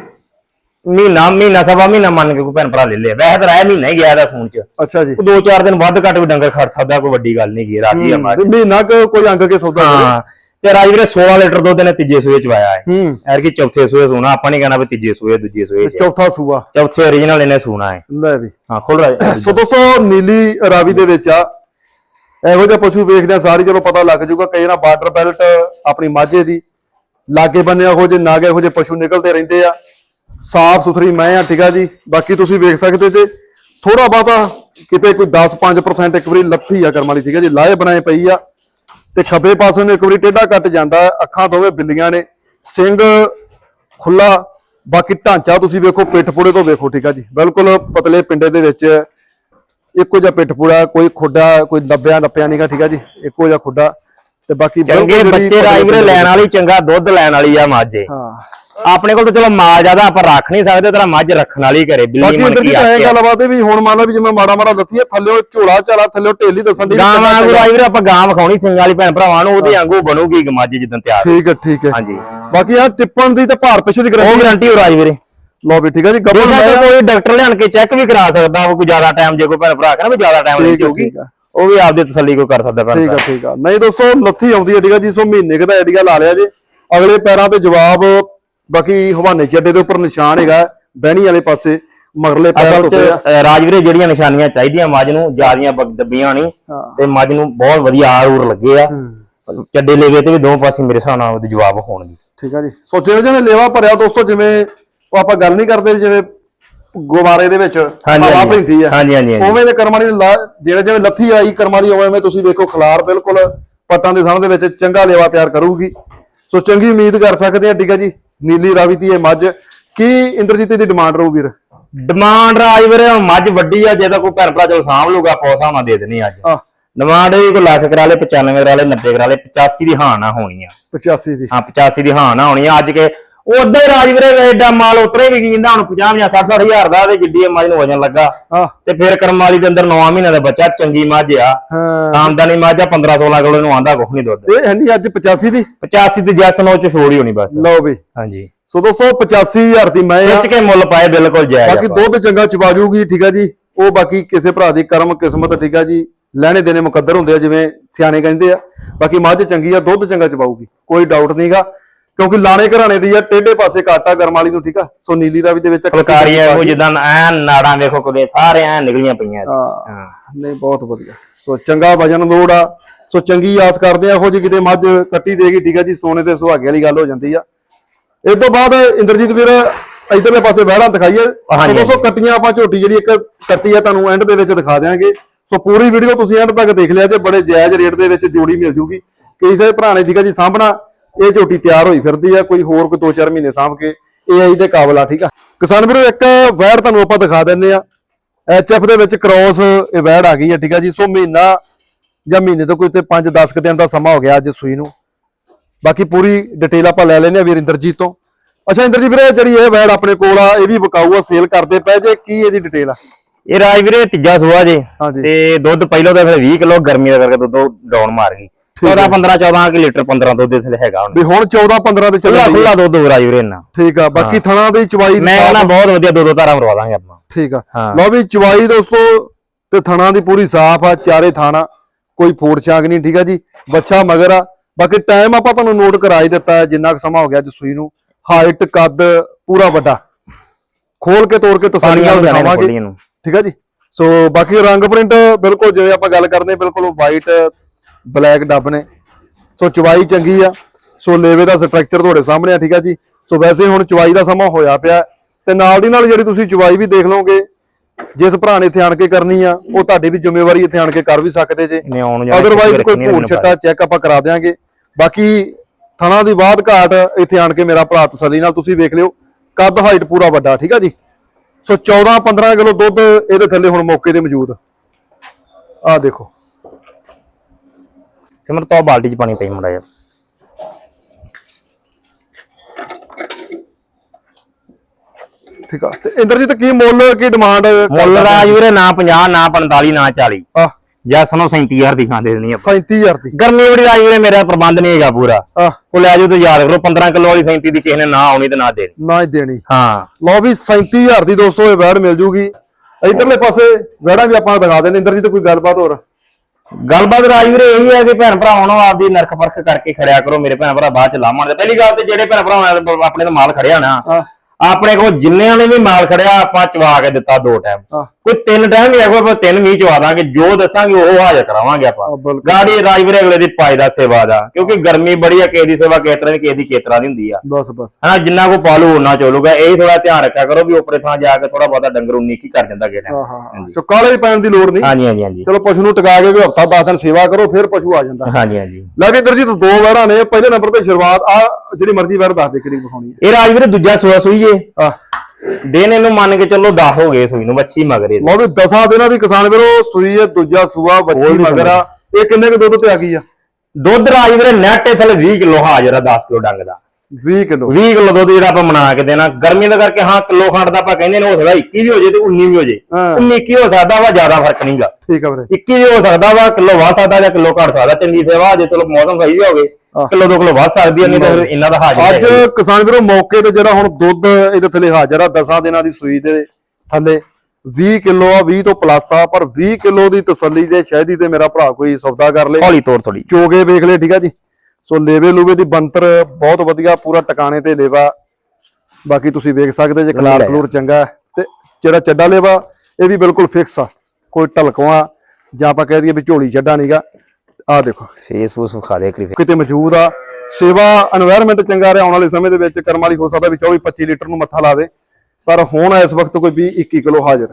ਮਹੀਨਾ ਮਹੀਨਾ ਸਵਾ ਮਹੀਨਾ ਮੰਨ ਕੇ ਕੋਈ ਭੈਣ ਭਰਾ ਲੈ ਲਿਆ ਵੈਸੇ ਤਾਂ ਰਹਿ ਮਹੀਨਾ ਹੀ ਗਿਆ ਦਾ ਸੂਣ ਚ। ਅੱਛਾ ਜੀ। ਦੋ ਚਾਰ ਦਿਨ ਵੱਧ ਘੱਟ ਵੀ ਡੰਗਰ ਖੜ ਸਕਦਾ ਕੋਈ ਵੱਡੀ ਗੱਲ ਨਹੀਂ ਗੀ ਰਾਜੀ ਆ ਮਾਰ ਮਹੀਨਾ ਕੁ ਕੋਈ ਅੰਗ ਕੇ ਸੌਦਾ। ਹਾਂ ਤੇ ਰਾਜ ਵੀਰੇ 16 ਲੀਟਰ ਦੁੱਧ ਨੇ ਤੀਜੇ ਸੂਏ ਚ ਵਾਇਆ ਹੈ। ਐਰ ਕੀ ਚੌਥੇ ਸੂਏ ਸੋਣਾ ਆਪਾਂ ਨਹੀਂ ਕਹਿਣਾ ਵੀ ਤੀਜੇ ਸੂਏ ਦੂਜੇ ਸੂਏ ਚੌਥਾ ਸੂਆ। ਚੌਥੇ origignal ਇਹਨੇ ਸੋਣਾ ਹੈ। ਲੈ ਵੀ। ਹਾਂ ਖੁੱਲ ਰਾਜ। ਸੋ ਦੋਸਤੋ ਨੀਲੀ ਰਾਵੀ ਦੇ ਵਿੱਚ ਆ। ਇਹੋ ਜਿਹਾ ਪਸ਼ੂ ਵੇਖਦੇ ਆ ਸਾਰੀ ਚਲੋ ਪਤਾ ਲੱਗ ਜਾਊਗਾ ਕਈ ਨਾ ਬਾਰਡਰ ਬੈਲਟ ਆਪਣੀ ਮਾਝੇ ਦੀ ਲਾਗੇ ਬੰਨਿਆ ਹੋ ਜੇ ਨਾਗੇ, ਇਹੋ ਜਿਹੇ ਪਸ਼ੂ ਨਿਕਲਦੇ ਰਹਿੰਦੇ ਆ। ਸਾਫ਼ ਸੁਥਰੀ ਮੈਂ ਆ, ਠੀਕ ਆ ਜੀ। ਬਾਕੀ ਤੁਸੀਂ ਵੇਖ ਸਕਦੇ ਤੇ ਥੋੜਾ ਬਹੁਤਾ ਕਿਤੇ ਕੋਈ 10-5% ਇੱਕ ਵਾਰੀ ਲੱਥੀ ਆ ਕਰਮ ਵਾਲੀ, ਠੀਕ ਆ ਜੀ। ਲਾਏ ਬਣਾਏ ਪਈ ਆ ਤੇ ਖੱਬੇ ਪਾਸੇ ਨੂੰ ਇੱਕ ਵਾਰੀ ਟੇਢਾ ਕੱਟ ਜਾਂਦਾ, ਅੱਖਾਂ ਦੋਵੇਂ ਬਿੱਲੀਆਂ ਨੇ। ਸਿੰਘ ਖੁੱਲਾ ਬਾਕੀ ਢਾਂਚਾ ਤੁਸੀਂ ਵੇਖੋ, ਪਿੱਠ ਪੂੜੇ ਤੋਂ ਵੇਖੋ, ਠੀਕ ਆ ਜੀ। ਬਿਲਕੁਲ ਪਤਲੇ ਪਿੰਡੇ ਦੇ ਵਿੱਚ ਇੱਕੋ ਜਿਹਾ ਪਿੱਠ ਪੂੜਾ, ਕੋਈ ਖੁੱਡਾ, ਕੋਈ ਦੱਬਿਆ ਨੱਪਿਆ ਨਹੀਂਗਾ ਠੀਕ ਆ ਜੀ। ਇੱਕੋ ਜਿਹਾ ਖੁੱਡਾ। ਤੇ ਬਾਕੀ ਚੰਗੇ ਬੱਚੇ ਰਾਜ ਵੀਰੇ ਪਤਲੇ ਲੈਣ ਵਾਲੀ ਚੰਗਾ ਦੁੱਧ ਲੈਣ ਵਾਲੀ ਆ ਮੱਝ। ਹਾਂ। ਆਪਣੇ ਕੋਲ ਤਾਂ ਚਲੋ ਮਾਲ ਜ਼ਿਆਦਾ ਆਪਾਂ ਰੱਖ ਨਹੀਂ ਸਕਦੇ ਤੇਰਾ ਮੱਝ ਰੱਖਣ ਵਾਲੀ ਘਰੇ ਬਿੱਲੀ ਬਾਕੀ ਮਨ ਅੰਦਰ ਕੀ ਐ ਆਖਿਆ ਗੱਲਬਾਤ ਵੀ ਹੁਣ ਮੰਨ ਲਾ ਵੀ ਜਿਵੇਂ ਮਾੜਾ ਮਾੜਾ ਹੈ ਥੱਲਿਓ ਝੋਲਾ ਝਾਲਾ ਥੱਲਿਓ ਢੇਲੀ ਦੱਸਣ ਦੀ ਗਾਂ ਵਾਂਗੂ ਰਾਜ ਵੀਰੇ ਆਪਾਂ ਗਾਂ ਵਿਖਾਉਣੀ ਸਿੰਘ ਵਾਲੀ ਭੈਣ ਭਰਾਵਾਂ ਨੂੰ ਉਹਦੇ ਵਾਂਗੂ ਬਣੂਗੀ ਇੱਕ ਮੱਝ ਜਿੱਦਾਂ ਤਿਆਰ। ਠੀਕ ਹੈ ਠੀਕ ਹੈ। ਹਾਂਜੀ। ਬਾਕੀ ਆ ਟਿੱਪਣ ਦੀ ਤੇ ਭਾਰ ਪਿੱਛੇ ਦੀ ਉਹ ਗਰੰਟੀ ਗਾਰੰਟੀ ਹੋ ਰਾਜ ਵੀਰੇ। ਲਓ ਵੀ ਠੀਕ ਹੈ ਜੀ ਗੱਬਰ ਕੋਈ ਡਾਕਟਰ ਲਿਆਣ ਕੇ ਚੈੱਕ ਵੀ ਕਰਾ ਸਕਦਾ ਉਹ ਕੋਈ ਜ਼ਿਆਦਾ ਟਾਈਮ ਜੇ ਕੋਈ ਭੈਣ ਭਰਾ ਕਹਿੰਦਾ ਵੀ ਜ਼ਿਆਦਾ ਟਾਈਮ ਨਹੀਂ ਠੀਕ ਹੈ, ਜਾਊਗੀ। ਠੀਕ ਹੈ। ਉਹ ਵੀ ਆਪਦੀ ਤਸੱਲੀ ਕੋਈ ਕਰ ਸਕਦਾ ਠੀਕ ਆ ਠੀਕ ਆ। ਨਹੀਂ ਦੋਸਤੋ ਲੱਥੀ ਆਉਂਦੀ ਹੈ ਠੀਕ ਆ ਜੀ ਸੋ ਮਹੀਨੇ ਕੁ ਦਾ ਆਈਡੀਆ ਲਾ ਲਿਆ ਜੇ। ਅਗਲੇ ਪੈਰਾਂ ਤੇ ਜਵਾਬ ਬਾਕੀ ਹਵਾਨੇ ਚੱਡੇ ਦੇ ਉੱਪਰ ਨਿਸ਼ਾਨ ਹੈਗਾ ਬਹਿਣੀ ਵਾਲੇ ਪਾਸੇ ਮਗਰਲੇ ਪੈਰ ਟੁੱਟੇ ਆ। ਅ, ਰਾਜ ਵੀਰੇ ਜਿਹੜੀਆਂ ਨਿਸ਼ਾਨੀਆਂ ਚਾਹੀਦੀਆਂ ਮੱਝ ਨੂੰ ਜਿਆਦੀਆਂ ਦੱਬੀਆਂ ਨਹੀਂ। ਤੇ ਮੱਝ ਨੂੰ ਬਹੁਤ ਵਧੀਆ ਆਰ ਊਰ ਲੱਗੇ ਆ। ਚੱਡੇ ਲੇਵੇ ਤੇ ਵੀ ਦੋ ਪਾਸੇ ਮੇਰੇ ਹਿਸਾਬ ਨਾਲ ਜਵਾਬ ਹੋਣਗੇ। ਠੀਕ ਆ ਜੀ। ਸੋ ਜਿਵੇਂ ਲੇਵਾ ਭਰਿਆ ਦੋਸਤੋ ਜਿਵੇਂ ਆਪਾਂ ਗੱਲ ਨਹੀਂ ਕਰਦੇ ਜਿਵੇਂ ਗੁਬਾਰੇ ਦੇ ਵਿੱਚ ਹਾਂਜੀ, ਹਵਾ ਹਾਂਜੀ। ਪੈਂਦੀ ਆ। ਹਾਂਜੀ, ਹਾਂਜੀ, ਹਾਂਜੀ। ਉਵੇਂ ਦੇ ਕਰਮਾਂ ਦੀ ਲਾ- ਜਿਹੜੇ ਜਿਵੇਂ ਲੱਥੀ ਆਈ ਕਰਮਾਂ ਦੀ ਉਵੇਂ ਤੁਸੀਂ ਵੇਖੋ ਖਲਾਰ ਬਿਲਕੁਲ ਪੱਟਾਂ ਦੇ ਸਾਹਮਣੇ ਦੇ ਵਿੱਚ ਚੰਗਾ ਲੇਵਾ ਤਿਆਰ ਕਰੂਗੀ। ਸੋ ਚੰਗੀ ਉਮੀਦ ਕਰ ਸਕਦੇ ਆ ਠੀਕ ਆ ਜੀ। ਨੀਲੀ ਰਾਵੀ ਦੀ ਇਹ ਮੱਝ। ਕੀ ਇੰਦਰਜੀਤ ਦੀ ਡਿਮਾਂਡ ਰਹੂ ਵੀਰ? ਡਿਮਾਂਡ ਰਾਜ ਵੀਰੇ ਮੱਝ ਵੱਡੀ ਆ ਜੇ ਤਾਂ ਕੋਈ ਭੈਣ ਭਰਾ ਚਲੋ ਸਾਂਭ ਲੂਗਾ ਹਿਸਾਬ ਨਾਲ ਦੇ ਦੇਣੀ ਅੱਜ। ਆ ਡਿਮਾਂਡ ਵੀ ਕੋਈ ਲੱਖ ਕਰਾ ਲੇ 95 ਕਰਾ ਲੇ 90 ਕਰਾ ਲੇ 85 ਦੀ ਹਾਂ ਨਾ ਹੋਣੀ ਆ। 85 ਦੀ। ਹਾਂ 85 ਦੀ ਹਾਂ ਨਾ ਹੋਣੀ ਆ। ਅੱਜ ਕੇ ਉਦੋਂ ਰਾਜ ਵੀਰੇ ਐਡਾ ਮਾਲ ਉਤਰੇ ਵੀ ਕਹਿੰਦਾ ਹੁਣ 50 ਜਾਂ 60 60 ਹਜ਼ਾਰ ਦਾ ਤੇ ਜਿੱਡੀ ਮੱਝ ਨੂੰ ਵਜਨ ਲੱਗਾ। ਤੇ ਫਿਰ ਕਰਮ ਵਾਲੀ ਦੇ ਅੰਦਰ 9 ਮਹੀਨੇ ਦਾ ਬੱਚਾ ਚੰਗੀ ਮੱਝ ਆ। ਹਾਂ। ਆਮਦਨੀ ਮੱਝ ਆ 15 16 ਕਿਲੋ ਨੂੰ ਆਂਦਾ ਕੁਛ ਨਹੀਂ ਦੁੱਧ। ਇਹ ਹੈ ਨਹੀਂ ਅੱਜ 85 ਦੀ? 85 ਦੀ ਜੈਸ ਨੋ ਚ ਛੋੜ ਹੀ ਹੋਣੀ ਬਸ। ਲਓ ਵੀ। ਹਾਂਜੀ। ਸੋ ਦੋਸਤੋ 85000 ਦੀ ਮੈਂ ਖਿੱਚ ਕੇ ਮੁੱਲ ਪਾਏ ਬਿਲਕੁਲ ਜਾਇਜ਼ ਬਾਕੀ। ਦੁੱਧ ਚੰਗਾ ਚਵਾ ਜੂਗੀ ਠੀਕ ਆ ਜੀ। ਉਹ ਬਾਕੀ ਕਿਸੇ ਭਰਾ ਦੀ ਕਰਮ ਕਿਸਮਤ ਠੀਕ ਆ ਜੀ। ਲੈਣੇ ਦੇਣੇ ਮੁਕੱਦਰ ਹੁੰਦੇ ਆ ਜਿਵੇਂ ਸਿਆਣੇ ਕਹਿੰਦੇ ਆ। ਬਾਕੀ ਮੱਝ ਚੰਗੀ ਆ ਦੁੱਧ ਚੰਗਾ ਚਵਾਊਗੀ ਕੋਈ ਡਾਊਟ ਨਹੀਂਗਾ ਕਿਉਂਕਿ ਲਾਣੇ ਘਰਾਣੇ ਦੀ ਆ ਟੇਢੇ ਪਾਸੇ ਕਾਟਾ ਕਰਮ ਵਾਲੀ ਨੂੰ ਠੀਕ ਆ? ਸੋ ਨੀਲੀ ਰਾਵੀ ਦੇ ਵਿੱਚ ਫੁਲਕਾਰੀ ਐ ਉਹ ਜਿੱਦਾਂ ਐ ਨਾੜਾਂ ਵੇਖੋ ਕਦੇ ਸਾਰੇ ਐ ਨਿਕਲੀਆਂ ਪਈਆਂ। ਹਾਂ ਨਹੀਂ ਬਹੁਤ ਵਧੀਆ। ਸੋ ਚੰਗਾ ਵਜਨ ਲੋੜ ਆ। ਸੋ ਚੰਗੀ ਆਸ ਕਰਦੇ ਆ ਇਹੋ ਜਿਹੀ ਕਿਤੇ ਮੱਝ ਕੱਟੀ ਦੇਗੀ ਠੀਕ ਆ ਜੀ? ਸੋਨੇ ਤੇ ਸੁਹਾਗੇ ਵਾਲੀ ਗੱਲ ਹੋ ਜਾਂਦੀ ਆ। ਇਸ ਤੋਂ ਬਾਅਦ ਇੰਦਰਜੀਤ ਵੀਰ ਇਧਰਲੇ ਪਾਸੇ ਵਹਿੜਾ ਦਿਖਾਈਏ। ਸੋ। ਦੋਸਤੋ ਕੱਟੀਆਂ ਆਪਾਂ ਝੋਟੀ ਜਿਹੜੀ ਇੱਕ ਕੱਟੀ ਆ ਤੁਹਾਨੂੰ ਐਂਡ ਦੇ ਵਿੱਚ ਦਿਖਾ ਦਿਆਂਗੇ। ਸੋ ਪੂਰੀ ਵੀਡੀਓ ਤੁਸੀਂ ਐਂਡ ਤੱਕ ਦੇਖ ਲਿਆ ਜੇ ਬੜੇ ਜਾਇਜ਼ ਰੇਟ ਦੇ ਵਿੱਚ ਜੋੜੀ ਮਿਲ ਜੂਗੀ। ਕਿਸੇ ਭਰਾ ਨੇ ਠੀਕ ਆ ਜੀ ਸਾਂਭਣਾ। ਇਹ ਝੋਟੀ ਤਿਆਰ ਹੋਈ ਫਿਰਦੀ ਆ ਕੋਈ ਹੋਰ ਕੋਈ 2-4 ਮਹੀਨੇ ਸਾਂਭ ਕੇ ਇਹ ਆਈ ਦੇ ਕਾਬਲ ਆ ਠੀਕ ਆ? ਕਿਸਾਨ ਵੀਰੋ ਇੱਕ ਵੈੜ ਤੁਹਾਨੂੰ ਆਪਾਂ ਦਿਖਾ ਦਿੰਦੇ ਆ। ਐਚਐਫ ਦੇ ਵਿੱਚ ਕ੍ਰੋਸ ਇਹ ਵੈੜ ਆ ਗਈ ਹੈ ਠੀਕ ਆ ਜੀ। ਸੋ ਮਹੀਨਾ ਜਾਂ ਮਹੀਨੇ ਤੋਂ ਕੋਈ ਤੇ 5-10 ਕੁ ਦਿਨ ਦਾ ਸਮਾਂ ਹੋ ਗਿਆ ਅੱਜ ਸੂਈ ਨੂੰ। ਬਾਕੀ ਪੂਰੀ ਡਿਟੇਲ ਆਪਾਂ ਲੈ ਲੈਨੇ ਆ ਵੀਰ ਇੰਦਰਜੀਤ ਤੋਂ। ਅੱਛਾ ਇੰਦਰਜੀਤ ਵੀਰੇ ਜਿਹੜੀ ਇਹ ਵੈੜ ਆਪਣੇ ਕੋਲ ਆ ਇਹ ਵੀ ਵਿਕਾਊ ਆ ਸੇਲ ਕਰਦੇ ਪਏ ਜੇ ਕੀ ਇਹਦੀ ਡਿਟੇਲ ਆ? ਇਹ ਰਾਜ ਵੀਰੇ ਤੀਜਾ ਸੂਆ ਜੇ। ਤੇ ਦੁੱਧ ਪਹਿਲਾਂ ਤਾਂ ਫਿਰ 20 ਕਿਲੋ ਗਰਮੀ ਦਾ ਕਰਕੇ ਦੁੱਧ ਡਾਊਨ ਮਾਰ ਗਈ। 14 15 14 ਕਿ ਲੀਟਰ 15 ਦੁੱਧ ਇਸ ਲਈ ਹੈਗਾ ਹੁਣ। ਵੀ ਹੁਣ 14 15 ਦੇ ਖੁੱਲਾ ਚੱਲਣ ਖੁੱਲਾ ਦੁੱਧ ਹੋ ਰਾਜ ਵੀਰੇ ਇੰਨਾ। ਠੀਕ ਆ ਬਾਕੀ ਥਣਾ ਦੀ ਚਵਾਈ ਮੈਂ ਕਹਿੰਦਾ ਬਹੁਤ ਵਧੀਆ ਦੋ ਦੋ ਧਾਰਾਂ ਮਰਵਾ ਦਾਂਗੇ ਆਪਾਂ। ਠੀਕ ਆ। ਲਓ ਵੀ ਚਵਾਈ ਦੋਸਤੋ ਤੇ ਥਣਾ ਦੀ ਪੂਰੀ ਸਾਫ਼ ਆ ਚਾਰੇ ਥਾਣਾ। ਕੋਈ ਫੋੜ ਛਾਂਗ ਨਹੀਂ ਠੀਕ ਆ ਜੀ। ਬੱਚਾ ਮਗਰ ਆ। ਬਾਕੀ ਟਾਈਮ ਆਪਾਂ ਤੁਹਾਨੂੰ ਨੋਟ ਕਰਾ ਹੀ ਦਿੱਤਾ ਜਿੰਨਾ ਕੁ ਸਮਾਂ ਹੋ ਗਿਆ ਜਸੂਈ ਨੂੰ। ਹਾਈਟ ਕੱਦ ਪੂਰਾ ਵੱਡਾ। ਖੋਲ ਕੇ ਤੋੜ ਕੇ ਦਿਖਾਵਾਂਗੇ। ਨੂੰ ਠੀਕ ਆ ਜੀ। ਸੋ ਬਾਕੀ ਰੰਗ ਪ੍ਰਿੰਟ ਬਿਲਕੁਲ ਜਿਵੇਂ ਆਪਾਂ ਗੱਲ ਕਰਦੇ ਬਿਲਕੁਲ ਵਾਈਟ ਬਲੈਕ ਡੱਬ ਨੇ। ਸੋ ਚਵਾਈ ਚੰਗੀ ਆ। ਸੋ ਲੇਵੇ ਦਾ ਸਟਰਕਚਰ ਤੁਹਾਡੇ ਸਾਹਮਣੇ ਆ ਠੀਕ ਆ ਜੀ। ਸੋ ਵੈਸੇ ਹੁਣ ਚਵਾਈ ਦਾ ਸਮਾਂ ਹੋਇਆ ਪਿਆ ਤੇ ਨਾਲ ਦੀ ਨਾਲ ਜਿਹੜੀ ਤੁਸੀਂ ਚਵਾਈ ਵੀ ਦੇਖ ਲਓਗੇ ਜਿਸ ਭਰਾ ਨੇ ਇੱਥੇ ਆਣ ਕੇ ਕਰਨੀ ਆ ਉਹ ਤੁਹਾਡੀ ਵੀ ਜ਼ਿੰਮੇਵਾਰੀ ਇੱਥੇ ਆਣ ਕੇ ਕਰ ਵੀ ਸਕਦੇ ਜੇ। ਅਦਰਵਾਈਜ਼ ਕੋਈ ਭੂਰ ਛੱਟਾ ਚੈੱਕ ਆਪਾਂ ਕਰਾ ਦਿਆਂਗੇ। ਬਾਕੀ ਥਣਾ ਦੀ ਬਾਤ ਘਾਟ ਇੱਥੇ ਆਣ ਕੇ ਮੇਰਾ ਭਰਾ ਤਸੱਲੀ ਨਾਲ ਤੁਸੀਂ ਵੇਖ ਲਿਓ। ਕੱਦ ਹਾਈਟ ਪੂਰਾ ਵੱਡਾ ਠੀਕ ਆ ਜੀ। ਸੋ 14 15 ਕਿਲੋ ਦੁੱਧ ਇਹਦੇ ਥੱਲੇ ਹੁਣ ਮੌਕੇ ਤੇ ਮੌਜੂਦ। ਆਹ ਦੇਖੋ। ਸਿਮਰ ਤੋਂ ਬਾਲਟੀ ਚ ਪਾਣੀ ਪਈ ਮੁੰਡਾ ਯਾਰ ਠੀਕ ਆ। ਤੇ ਇੰਦਰਜੀਤ ਕੀ ਮੁੱਲ ਕੀ ਡਿਮਾਂਡ ਮੁੱਲ ਰਾਜ ਵੀਰੇ ਨਾ 50 ਨਾ 45 ਨਾ 40 ਆ ਜੈਸ ਨੂੰ 37000 ਦੀ ਖਾਂਦੇ ਦੇਣੀ ਆਪਾਂ। 37000 ਦੀ। ਗਰਮੀ ਬੜੀ ਰਾਜ ਵੀਰੇ ਮੇਰਾ ਪ੍ਰਬੰਧ ਨਹੀਂ ਹੈਗਾ ਪੂਰਾ। ਆ ਉਹ ਲੈ ਜਾਓ ਤੇ ਯਾਦ ਕਰੋ 15 ਕਿਲੋ ਵਾਲੀ 37 ਦੀ ਕਿਸੇ ਨੇ ਨਾ ਆਉਣੀ ਤੇ ਨਾ ਦੇਣੀ। ਨਾ ਹੀ ਦੇਣੀ। ਹਾਂ। ਲਓ ਵੀ 37000 ਦੀ ਦੋਸਤੋ ਇਹ ਵੈੜ ਮਿਲ ਜੂਗੀ। ਇਧਰਲੇ ਪਾਸੇ ਵੈੜਾਂ ਵੀ ਆਪਾਂ ਦਿਖਾ ਦੇਣੇ ਇੰਦਰਜੀਤ ਕੋਈ ਗੱਲਬਾਤ ਹੋਰ? ਗੱਲਬਾਤ ਰਾਜ ਵੀਰੇ ਇਹੀ ਹੈ ਕਿ ਭੈਣ ਭਰਾਵਾਂ ਨੂੰ ਆਪਦੀ ਨਰਕ ਪਰਖ ਕਰਕੇ ਖੜਿਆ ਕਰੋ ਮੇਰੇ ਭੈਣ ਭਰਾ ਬਾਅਦ ਚ ਦੇ ਪਹਿਲੀ ਗੱਲ ਤੇ ਜਿਹੜੇ ਭੈਣ ਭਰਾਵਾਂ ਨੇ ਆਪਣੇ ਤੋਂ ਮਾਲ ਖੜਿਆ ਨਾ ਆਪਣੇ ਕੋਲ ਜਿੰਨਿਆਂ ਨੇ ਵੀ ਮਾਲ ਖੜਿਆ ਆਪਾਂ ਚਵਾ ਕੇ ਦਿੱਤਾ ਦੋ ਟਾਈਮ ਕੋਈ ਤਿੰਨ ਟਾਈਮ ਵੀ ਆਖੋ ਆਪਾਂ ਤਿੰਨ ਵੀ ਚਵਾ ਦਾਂਗੇ ਜੋ ਦੱਸਾਂਗੇ ਉਹ ਹਾਜ਼ਰ ਕਰਾਵਾਂਗੇ ਆਪਾਂ। ਬਿਲਕੁਲ। ਗਾੜੀ ਰਾਜ ਵੀਰੇ ਅਗਲੇ ਦੀ ਪਾਇਦਾ ਸੇਵਾ ਦਾ ਕਿਉਂਕਿ ਗਰਮੀ ਬੜੀ ਆ ਕਿਸੇ ਦੀ ਸੇਵਾ ਕਿਸ ਤਰ੍ਹਾਂ ਦੀ ਕਿਸੇ ਦੀ ਕਿਸ ਤਰ੍ਹਾਂ ਦੀ ਹੁੰਦੀ ਆ। ਬਸ ਬਸ। ਹਨਾ ਜਿੰਨਾ ਕੋ ਪਾਲੂ ਉਹਨਾਂ ਚੋਲੂਗਾ ਇਹ ਥੋੜਾ ਧਿਆਨ ਰੱਖਿਆ ਕਰੋ ਵੀ ਉਪਰੇ ਥਾਂ ਜਾ ਕੇ ਥੋੜਾ ਬਹੁਤਾ ਡੰਗਰ ਉਨੀ ਕੀ ਕਰ ਦਿੰਦਾ ਕਿਹੜਾ ਹਾਂ ਹਾਂ ਹਾਂ। ਚੋ ਕਾਲੇ ਪੈਣ ਦੀ ਲੋੜ ਨਹੀਂ। ਹਾਂਜੀ ਹਾਂਜੀ ਹਾਂਜੀ। ਚਲੋ ਪਸ਼ੂ ਨੂੰ ਟਿਕਾ ਕੇ ਕੋਈ ਹਫਤਾ 10 ਦਿਨ ਸੇਵਾ ਕਰੋ ਫਿਰ ਪਸ਼ੂ ਆ ਜਾਂਦਾ। ਹਾਂਜੀ ਹਾਂਜੀ। ਲੈ ਵੀ ਇੰਦਰਜੀਤ ਦੋ ਵੈੜਾਂ ਨੇ ਪਹਿਲੇ ਨੰਬਰ ਤੇ ਸ਼ੁਰੂਆਤ ਆ ਜਿਹੜੀ ਮਰਜ਼ੀ ਵੈੜ ਦੱਸ ਦੇ ਕਿਹੜੀ ਵਿਖਾਉਣੀ ਇਹ ਰਾਜ ਵੀਰੇ ਦੂਜਾ ਸੂਆ ਸੂਈ ਜੇ। ਹੈ ਆ ਦਿਨ ਇਹਨੂੰ ਮੰਨ ਕੇ ਚੱਲੋ 10 ਹੋ ਗਏ ਸੂਈ ਨੂੰ ਮੱਛੀ ਮਗਰੇ ਲਓ ਵੀ ਦਸਾਂ ਦਿਨਾਂ ਦੀ ਕਿਸਾਨ ਵੀਰੋ ਸੂਈ ਹੈ ਦੂਜਾ ਸੂਆ ਬੱਚੀ ਵੀ ਮਗਰ ਆ। ਇਹ ਕਿੰਨੇ ਕੁ ਦੁੱਧ ਤੇ ਆ ਗਈ ਆ? ਦੁੱਧ ਰਾਜ ਵੀਰੇ ਨੈਟ ਥਲੇ 20 ਕਿਲੋ ਹਾਜ਼ਰ ਆ 10 ਕਿਲੋ ਡੰਗ ਦਾ। 20 ਕਿਲੋ। 20 ਕਿਲੋ ਦੁੱਧ ਜਿਹੜਾ ਆਪਾਂ ਬਣਾ ਕੇ ਦੇਣਾ। ਗਰਮੀ ਦਾ ਕਰਕੇ ਹਾਂ ਕਿਲੋ ਖੰਡ ਦਾ ਆਪਾਂ ਕਹਿੰਦੇ ਨੇ ਹੋ ਸਕਦਾ 21 ਵੀ ਹੋ ਜੇ ਤੇ 19 ਵੀ ਹੋ ਜੇ। ਹਾਂ। 19 21 ਹੋ ਸਕਦਾ ਵਾ ਜ਼ਿਆਦਾ ਫ਼ਰਕ ਨਹੀਂਗਾ ਠੀਕ ਆ ਵੀਰੇ। 21 ਵੀ ਹੋ ਸਕਦਾ ਵਾ ਕਿਲੋ ਵੱਧ ਸਕਦਾ ਜਾਂ ਕਿਲੋ ਘਟ ਸਕਦਾ ਚੰਗੀ ਸੇਵਾ ਜੇ ਚਲੋ ਮੌਸਮ ਸਹੀ ਹੋਵੇ। ਕਿਲੋ ਦੋ ਕਿਲੋ ਵੱਧ ਸਕਦੀ ਹੈ ਨਹੀਂ ਤਾਂ ਫਿਰ ਇਹਨਾਂ ਦਾ ਹਾਜ਼ਰ ਅੱਜ ਕਿਸਾਨ ਵੀਰੋ ਮੌਕੇ ਤੇ ਜਿਹੜਾ ਹੁਣ ਦੁੱਧ ਇਹਦੇ ਥੱਲੇ ਹਾਜ਼ਰ ਆ ਦਸਾਂ ਦਿਨਾਂ ਦੀ ਸੂਈ ਦੇ ਥੱਲੇ। 20 ਕਿਲੋ ਆ 20 ਤੋਂ ਪਲੱਸ ਆ ਪਰ 20 ਕਿਲੋ ਦੀ ਤਸੱਲੀ ਦੇ ਸ਼ਹਿਦੀ ਤੇ ਮੇਰਾ ਭਰਾ ਕੋਈ ਸੌਦਾ ਕਰ ਲੇ। ਹੌਲੀ ਤੋੜ ਥੋੜੀ ਚੋਗੇ ਵੇਖ ਲੈ ਠੀਕ ਆ ਜੀ? ਸੋ ਲੇਵੇ ਲੂਵੇ ਦੀ ਬੰਤਰ ਬਹੁਤ ਵਧੀਆ ਪੂਰਾ ਟਿਕਾਣੇ ਤੇ ਲੇਵਾ। ਬਾਕੀ ਤੁਸੀਂ ਵੇਖ ਸਕਦੇ ਜੇ ਕਲਾਰ ਕਲੂਰ ਚੰਗਾ ਤੇ ਜਿਹੜਾ ਚੱਡਾ ਲੇਵਾ ਇਹ ਵੀ ਬਿਲਕੁਲ ਫਿਕਸ ਆ ਕੋਈ ਢਲਕਵਾ। ਜਾਂ ਆਪਾਂ ਕਹਿ ਦਈਏ ਵੀ ਝੋਲੀ ਚੱਡਾ ਨਹੀਂਗਾ ਆਹ ਦੇਖੋ। ਫੇਸ ਉਸ ਵਿਖਾ ਦੇ ਕਰੀ ਕਿਤੇ ਮੌਜੂਦ ਆ ਸੇਵਾ এনवायरमेंट ਚੰਗਾ ਰਿਹਾ ਆਉਣ ਵਾਲੇ ਸਮੇਂ ਦੇ ਵਿੱਚ ਕਰਮ ਵਾਲੀ ਹੋ ਸਕਦਾ ਵੀ 24 25 ਲੀਟਰ ਨੂੰ ਮੱਥਾ ਲਾਵੇ ਪਰ ਹੁਣ ਇਸ ਵਕਤ ਕੋਈ 20 21 ਕਿਲੋ ਹਾਜ਼ਰ।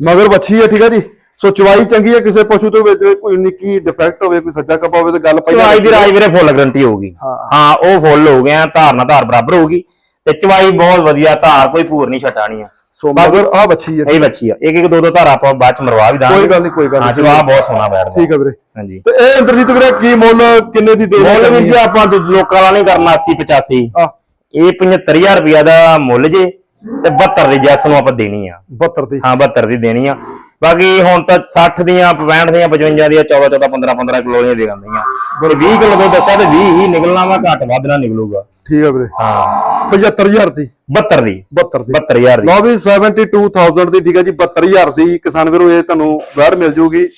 ਮਗਰ ਵੱਛੀ ਹੈ ਠੀਕ ਹੈ ਜੀ? ਸੋ ਚਵਾਈ ਚੰਗੀ ਹੈ ਕਿਸੇ ਪਸ਼ੂ ਤੋਂ ਵਿੱਚ ਕੋਈ ਨਿੱਕੀ ਡਿਫੈਕਟ ਹੋਵੇ ਕੋਈ ਸੱਜਾ ਕੱਪਾ ਹੋਵੇ ਤਾਂ ਗੱਲ ਪਈ ਚਵਾਈ ਦੀ। ਰਾਜ ਵੀਰੇ ਫੁੱਲ ਗਰੰਟੀ ਹੋਊਗੀ। ਹਾਂ। ਉਹ ਫੁੱਲ ਹੋ ਗਏ ਆ ਧਾਰਨਾ ਧਾਰ ਬਰਾਬਰ ਹੋਊਗੀ। ਤੇ ਚਵਾਈ ਬਹੁਤ ਵਧੀਆ ਧਾਰ ਕੋਈ ਪੂਰ ਨਹੀਂ ਛਟਾਣੀ ਆ। ਸੋ ਮਗਰ ਆ ਬੱਚੀ ਹੈ ਇਹ ਬੱਚੀ ਆ। ਇੱਕ ਇੱਕ ਦੋ ਦੋ ਧਾਰ ਆਪਾਂ ਬਾਅਦ ਚ ਮਰਵਾ ਵੀ ਦਾਂਗੇ। ਕੋਈ ਗੱਲ ਨਹੀਂ ਕੋਈ ਗੱਲ ਹਾਂ ਨਹੀਂ ਜਵਾਬ ਬਹੁਤ ਸੋਹਣਾ ਬੈਠਦਾ। ਠੀਕ ਹੈ ਵੀਰੇ। ਹਾਂਜੀ। ਤੇ ਇਹ ਇੰਦਰਜੀਤ ਵੀਰੇ ਕੀ ਮੁੱਲ ਕਿੰਨੇ ਦੀ ਦੇ ਮੁੱਲ ਵੀ ਜੀ ਆਪਾਂ ਲੋਕਾਂ ਵਾਲਾ ਨਹੀਂ ਕਰਨਾ 80 85 ਆ ਇਹ 75000 ਰੁਪਿਆ ਦਾ ਮੁੱਲ ਜੇ। ਤੇ 72 ਦੀ ਜੈਸ ਨੂੰ ਆਪਾਂ ਦੇਣੀ ਆ। 72 ਦੀ। ਹਾਂ 72 ਦੀ ਦੇਣੀ ਆ। ਬਾਕੀ ਹੁਣ ਤਾਂ 60 ਦੀਆਂ 65 ਦੀਆਂ 55 ਦੀਆਂ 14 14 15 15 ਕਿਲੋ ਦੀਆਂ ਦੇ ਦਿੰਦੀਆਂ ਪਰ 20 ਕਿਲੋ ਤੋਂ ਦੱਸਿਆ ਤੇ 20 ਹੀ ਨਿਕਲਣਾ ਵਾ ਘੱਟ ਵੱਧ ਨਾ ਨਿਕਲੂਗਾ। ਠੀਕ ਹੈ ਵੀਰੇ। ਹਾਂ। 75000 ਦੀ। 72 ਦੀ। 72 ਦੀ। 72000 ਦੀ। ਲਓ ਵੀ 72000 ਦੀ ਠੀਕ ਹੈ ਜੀ 72000 ਦੀ। ਕਿਸਾਨ ਵੀਰੋ ਇਹ ਤੁਹਾਨੂੰ ਵੈੜ ਮਿਲ ਜੂਗੀ।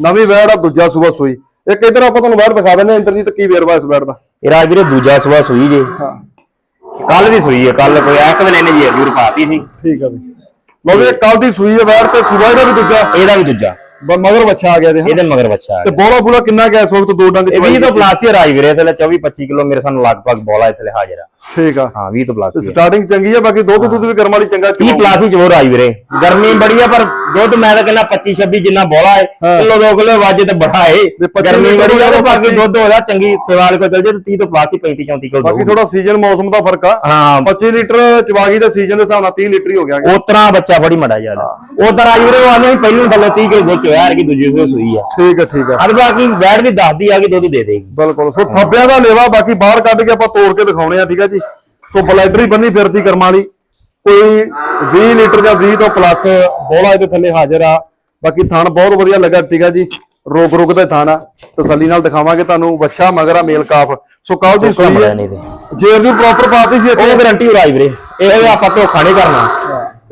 ਨਵੀਂ ਵੈੜ ਆ ਦੂਜਾ ਸੂਬਾ ਸੂਈ। ਇੱਕ ਇਧਰ ਆਪਾਂ ਤੁਹਾਨੂੰ ਵੈੜ ਦਿਖਾ ਦਿੰਦੇ ਇੰਦਰਜੀਤ ਕੀ ਵੇਰਵਾ ਇਸ ਵੈੜ ਦਾ? ਇਹ ਰਾਜ ਵੀਰੇ ਦੂਜਾ ਸੂਆ ਸੂਈ ਜੇ। ਹਾਂ। ਕੱਲ ਦੀ ਸੂਈ ਹੈ ਕੱਲ ਕੋਈ ਇੱਕ ਦਿਨ ਇਹਨੇ ਜੀ ਜੂਰ ਪਾਤੀ ਸੀ। ਠੀਕ ਹੈ ਵੀ ਲਓ ਵੀ ਕੱਲ ਦੀ ਸੂਈ ਹੈ ਵੈੜ ਤੇ ਸੂਬਾ ਇਹਦਾ ਵੀ ਦੂਜਾ। ਇਹਦਾ ਵੀ ਦੂਜਾ। ਬ- ਮਗਰ ਬੱਚਾ ਆ ਗਿਆ ਦੇ ਇਹਦੇ ਮਗਰ ਬੱਚਾ ਆ ਤੇ ਗਿਆ। ਬੋਲਾ ਬੋਲਾ ਕਿੰਨਾ ਗਿਆ ਇਸ ਵਕਤ? ਦੋ ਡੰਗ ਇਹ 20 ਤੋਂ ਪਲੱਸ ਹੀ ਰਾਜ ਵੀਰੇ ਥਲੇ 24 25 ਕਿਲੋ ਮੇਰੇ ਸਾਨੂੰ ਲਗਭਗ ਬੋਲਾ ਇੱਥੇ ਹਾਜ਼ਰ ਆ। ਠੀਕ ਆ। ਹਾਂ 20 ਤੋਂ ਪਲੱਸ ਹੀ ਆ। ਸਟਾਰਟਿੰਗ ਚੰਗੀ ਹੈ ਬਾਕੀ ਦੁੱਧ ਦੁੱਧ ਵੀ ਕਰਮ ਵਾਲੀ ਚੰਗਾ 30 ਪਲੱਸ ਹੀ ਜੋਰ ਆਈ ਵੀਰੇ ਗਰਮੀ ਬੜੀ ਆ ਪਰ ਦੁੱਧ ਮੈਂ ਤਾਂ ਕਹਿੰਦਾ 25 26 ਜਿੰਨਾ ਬੋਲਾ ਹੈ ਹਾਂ। ਕਿਲੋ 2 ਕਿਲੋ ਵਾਜੇ ਤੇ ਬੜਾ ਹੈ ਤੇ 25 ਗਰਮੀ ਬੜੀ ਆ ਤੇ ਬਾਕੀ ਦੁੱਧ ਹੋਇਆ ਚੰਗੀ ਸਵਾਲ ਕੋ ਚੱਲ ਜੇ 30 ਤੋਂ ਪਲੱਸ ਹੀ 35 34 ਕਿਲੋ ਬਾਕੀ ਥੋੜਾ ਸੀਜ਼ਨ ਮੌਸਮ ਦਾ ਫ਼ਰਕ ਆ। ਹਾਂ। 25 ਲੀਟਰ ਚਵਾਗੀ ਦਾ ਸੀਜ਼ਨ ਦੇ ਹਿਸਾਬ ਨਾਲ 30 ਲੀਟਰ ਹੀ ਹੋ ਗਿਆ। ਉਤਰਾ ਬੱਚਾ ਬੜੀ ਮੜਾ ਜ਼ਿਆਦਾ ਉਧਰ ਆਈ ਵੀਰੇ ਉਹ ਆਨੇ ਪਹਿਲਾਂ ਥੱਲੇ 30 ਕਿਲੋ ਦੁੱਧ ਚੋਇਆ ਕਿ ਦੂਜੀ ਸੂਈ ਸੂਈ ਆ। ਠੀਕ ਆ ਠੀਕ ਆ। ਅਰ ਬਾਕੀ ਬੈਠ ਦੀ ਦੱਸਦੀ ਆ ਕਿ ਦੁੱਧ ਦੇ ਦੇਗੀ। ਬਿਲਕੁਲ ਸੋ ਥੱਬਿਆਂ ਦਾ ਲੇਵਾ ਬਾਕੀ ਬਾਹਰ ਕੱਢ ਕੇ ਆਪਾਂ ਤੋੜ ਕੇ ਦਿਖਾਉਣੇ ਆ ਠੀਕ ਆ ਜੀ। ਸੋ ਬਲੈਡਰੀ ਬੰਨੀ ਫਿਰਦੀ ਕਰਮਾਂ ਵਾਲੀ। ਕੋਈ 20 ਲੀਟਰ ਜਾਂ 20 ਤੋਂ ਪਲੱਸ ਬੋਲਾ ਇਹਦੇ ਥੱਲੇ ਹਾਜ਼ਰ ਆ। ਬਾਕੀ ਥਣ ਬਹੁਤ ਵਧੀਆ ਲੱਗਾ ਠੀਕ ਆ ਜੀ। ਰੋਗ ਰੋਗ ਦੇ ਥਣ ਤਸੱਲੀ ਨਾਲ ਦਿਖਾਵਾਂਗੇ ਤੁਹਾਨੂੰ ਵੱਛਾ ਮਗਰਾ ਮੇਲ ਕਾਫ। ਸੋ ਕੱਲ ਦੀ ਸੂਈ ਹੈ ਜੇਰ ਦੀ ਪ੍ਰੋਪਰ ਪਾਤੀ ਸੀ ਇੱਥੇ। ਉਹ ਗਾਰੰਟੀ ਹੋ ਰਾਜ ਵੀਰੇ। ਇਹ ਆਪਾਂ ਧੋਖਾ ਨਹੀਂ ਕਰਨਾ।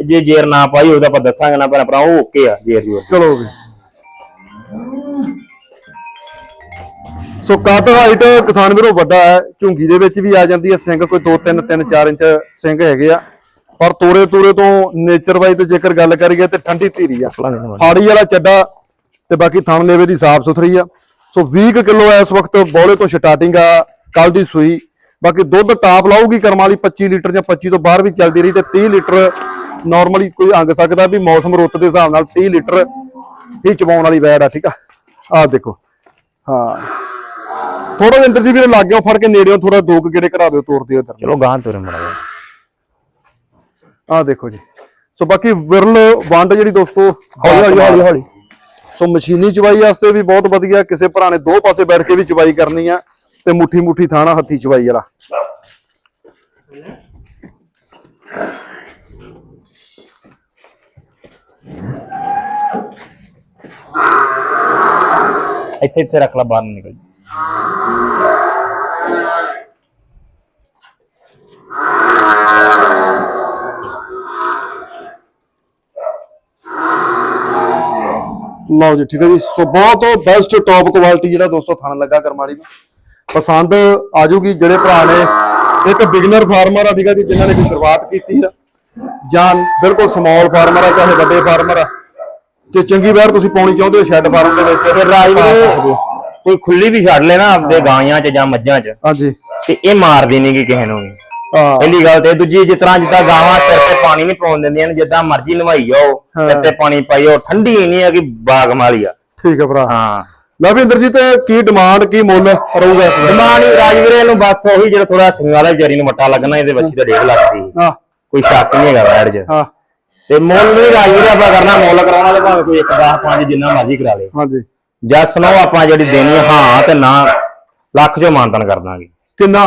ਜੇ ਜੇਰ ਨਾ ਪਾਈ ਉਹਦਾ ਆਪਾਂ ਦੱਸਾਂਗੇ ਨਾ ਪਰ ਆਪਣਾ ਉਹ ਓਕੇ ਆ ਜੇਰ ਦੀ। ਚਲੋ ਵੀ ਸੋ ਕੱਦ ਹਾਈਟ ਕਿਸਾਨ ਵੀਰੋ ਵੱਡਾ ਹੈ ਝੁੰਗੀ ਦੇ ਵਿੱਚ ਵੀ ਆ ਜਾਂਦੀ ਹੈ ਸਿੰਘ ਕੋਈ 2 3 3 4 ਇੰਚ ਸਿੰਘ ਹੈਗੇ ਆ। ਪਰ ਤੋਰੇ ਤੋਰੇ ਤੋਂ ਨੇਚਰ ਵਾਈਜ਼ ਤੇ ਜੇਕਰ ਗੱਲ ਕਰੀਏ ਤੇ ਠੰਡੀ ਧੀਰੀ ਆ। ਫਾੜੀ ਵਾਲਾ ਚੱਡਾ ਤੇ ਬਾਕੀ ਥਣ ਲੇਵੇ ਦੀ ਸਾਫ਼ ਸੁਥਰੀ ਆ। ਸੋ 20 ਕਿਲੋ ਇਸ ਵਕਤ ਬੌਲੇ ਤੋਂ ਸਟਾਰਟਿੰਗ ਆ ਕੱਲ ਦੀ ਸੂਈ। ਬਾਕੀ ਦੁੱਧ ਟਾਪ ਲਾਊਗੀ ਕਰਮ ਵਾਲੀ 25 ਲੀਟਰ ਜਾਂ 25 ਤੋਂ ਬਾਹਰ ਵੀ ਚੱਲਦੀ ਰਹੀ ਤੇ 30 ਲੀਟਰ ਨਾਰਮਲੀ ਕੋਈ ਅੰਗ ਸਕਦਾ ਵੀ ਮੌਸਮ ਰੁੱਤ ਦੇ ਹਿਸਾਬ ਨਾਲ 30 ਲੀਟਰ ਹੀ ਚਵਾਉਣ ਵਾਲੀ ਵੈੜ ਆ ਠੀਕ ਆ? ਆਹ ਦੇਖੋ। ਹਾਂ। ਥੋੜਾ ਜਿਹਾ ਅੰਦਰ ਜੀ ਵੀਰੇ ਲੱਗ ਗਿਆ ਫੜ ਕੇ ਨੇੜਿਓਂ ਥੋੜਾ ਦੋ ਕੁ ਗੇੜੇ ਕਰਾ ਦਿਓ ਤੋਰ ਦਿਓ ਇੱਧਰ। ਚਲੋ ਗਾਂ ਤੁਰੇ ਮੜਾ ਆਹ ਦੇਖੋ ਜੀ। ਸੋ ਬਾਕੀ ਵਿਰਲ ਵੰਡ ਜਿਹੜੀ ਦੋਸਤੋ ਹੌਲੀ ਹੌਲੀ ਹੌਲੀ ਹੌਲੀ। ਸੋ ਮਸ਼ੀਨੀ ਚਵਾਈ ਵਾਸਤੇ ਵੀ ਬਹੁਤ ਵਧੀਆ ਕਿਸੇ ਭਰਾ ਨੇ ਦੋ ਪਾਸੇ ਬੈਠ ਕੇ ਵੀ ਚਵਾਈ ਕਰਨੀ ਆ ਤੇ ਮੁੱਠੀ ਮੁੱਠੀ ਥਾਣਾ ਹੱਥੀ ਚਵਾਈ ਵਾਲਾ। ਇੱਥੇ ਇੱਥੇ ਰੱਖ ਲਾ ਬਾਹਰ ਨਿਕਲ। ਜੀ। ਲਓ ਜੀ ਠੀਕ ਹੈ ਜੀ। ਸੋ ਬਹੁਤ ਬੈਸਟ ਟੌਪ ਕੁਆਲਿਟੀ ਜਿਹੜਾ ਦੋਸਤੋ ਥਾਣਾ ਲੱਗਾ ਕਰਮਾਲੀ ਨੂੰ। ਪਸੰਦ ਆਜੂਗੀ ਜਿਹੜੇ ਭਰਾ ਨੇ ਇੱਕ ਬਿਗਨਰ ਫਾਰਮਰ ਆ ਠੀਕ ਜੀ ਜਿਨ੍ਹਾਂ ਨੇ ਕੋਈ ਸ਼ੁਰੂਆਤ ਕੀਤੀ ਆ। ਜਾਂ ਬਿਲਕੁਲ ਸਮਾਲ ਫਾਰਮਰ ਆ ਚਾਹੇ ਵੱਡੇ ਫਾਰਮਰ ਆ। ਜੇ ਚੰਗੀ ਵੈਰ ਤੁਸੀਂ ਪਾਉਣੀ ਚਾਹੁੰਦੇ ਹੋ ਸ਼ੈੱਡ ਫਾਰਮ ਦੇ ਵਿੱਚ? ਫਿਰ ਰਾਜ। ਕੋਈ ਖੁੱਲੀ ਵੀ ਛੱਡ ਲੈ ਨਾ ਆਪਦੇ ਗਾਂਆਂ 'ਚ ਜਾਂ ਮੱਝਾਂ 'ਚ। ਹਾਂਜੀ। ਤੇ ਇਹ ਮਾਰਦੀ ਨਹੀਂ ਗੀ ਕਿਸੇ ਨੂੰ ਵੀ। ਹਾਂ। ਪਹਿਲੀ ਗੱਲ ਤੇ ਦੂਜੀ ਜਿਸ ਤਰ੍ਹਾਂ ਜਿੱਦਾਂ ਗਾਵਾਂ ਸਿਰ ਤੇ ਪਾਣੀ ਨਹੀਂ ਪਾਉਣ ਦਿੰਦੀਆਂ ਨੇ ਜਿੱਦਾਂ ਮਰਜ਼ੀ ਨਵਾਈ ਜਾਓ। ਸਿਰ ਤੇ ਪਾਣੀ ਪਾਈ ਜਾਓ ਠੰਡੀ ਨਹੀਂ ਹੈ ਕਿ ਬਾਗ ਮਾਲੀ ਆ। ਠੀਕ ਹੈ ਭਰਾ। ਹਾਂ। ਲੈ ਵੀ ਇੰਦਰਜੀਤ ਕੀ ਡਿਮਾਂਡ ਕੀ ਮੁੱਲ ਰਹੂਗਾ ਇਸ ਵੇਲੇ? ਮਾਨੀ ਰਾਜਵੀਰੇ ਨੂੰ ਬਸ ਉਹੀ ਜਿਹੜਾ ਥੋੜਾ ਸਿੰਘ ਵਾਲਾ ਵਿਚਾਰੀ ਨੂੰ ਮੱਟਾ ਲੱਗਣਾ ਇਹਦੇ ਬੱਚੀ ਦਾ 1.5 ਲੱਖ ਦੀ। ਹਾਂ। ਕੋਈ ਸ਼ੱਕ ਨਹੀਂ ਹੈਗਾ ਵੈੜ 'ਚ। ਹਾਂ। ਤੇ ਮੁੱਲ ਨਹੀਂ ਰਾਜਵੀਰੇ ਆਪਾਂ ਕਰਨਾ ਮੁੱਲ ਕਰਾਉਣਾ ਤੇ ਭਾਵੇਂ ਕੋਈ 1 10 5 ਜਿੰਨਾ ਮਰਜ਼ੀ ਕਰਾ ਲੇ। ਹਾਂਜੀ। ਜਸ ਨੂੰ ਆਪਾਂ ਜਿਹੜੀ ਦੇਣੀ ਆ, ਹਾਂ ਤੇ ਨਾ ਲੱਖ ਚੋਂ ਮਾਨਤਨ ਕਰ ਦਾਂਗੇ। ਕਿੰਨਾ?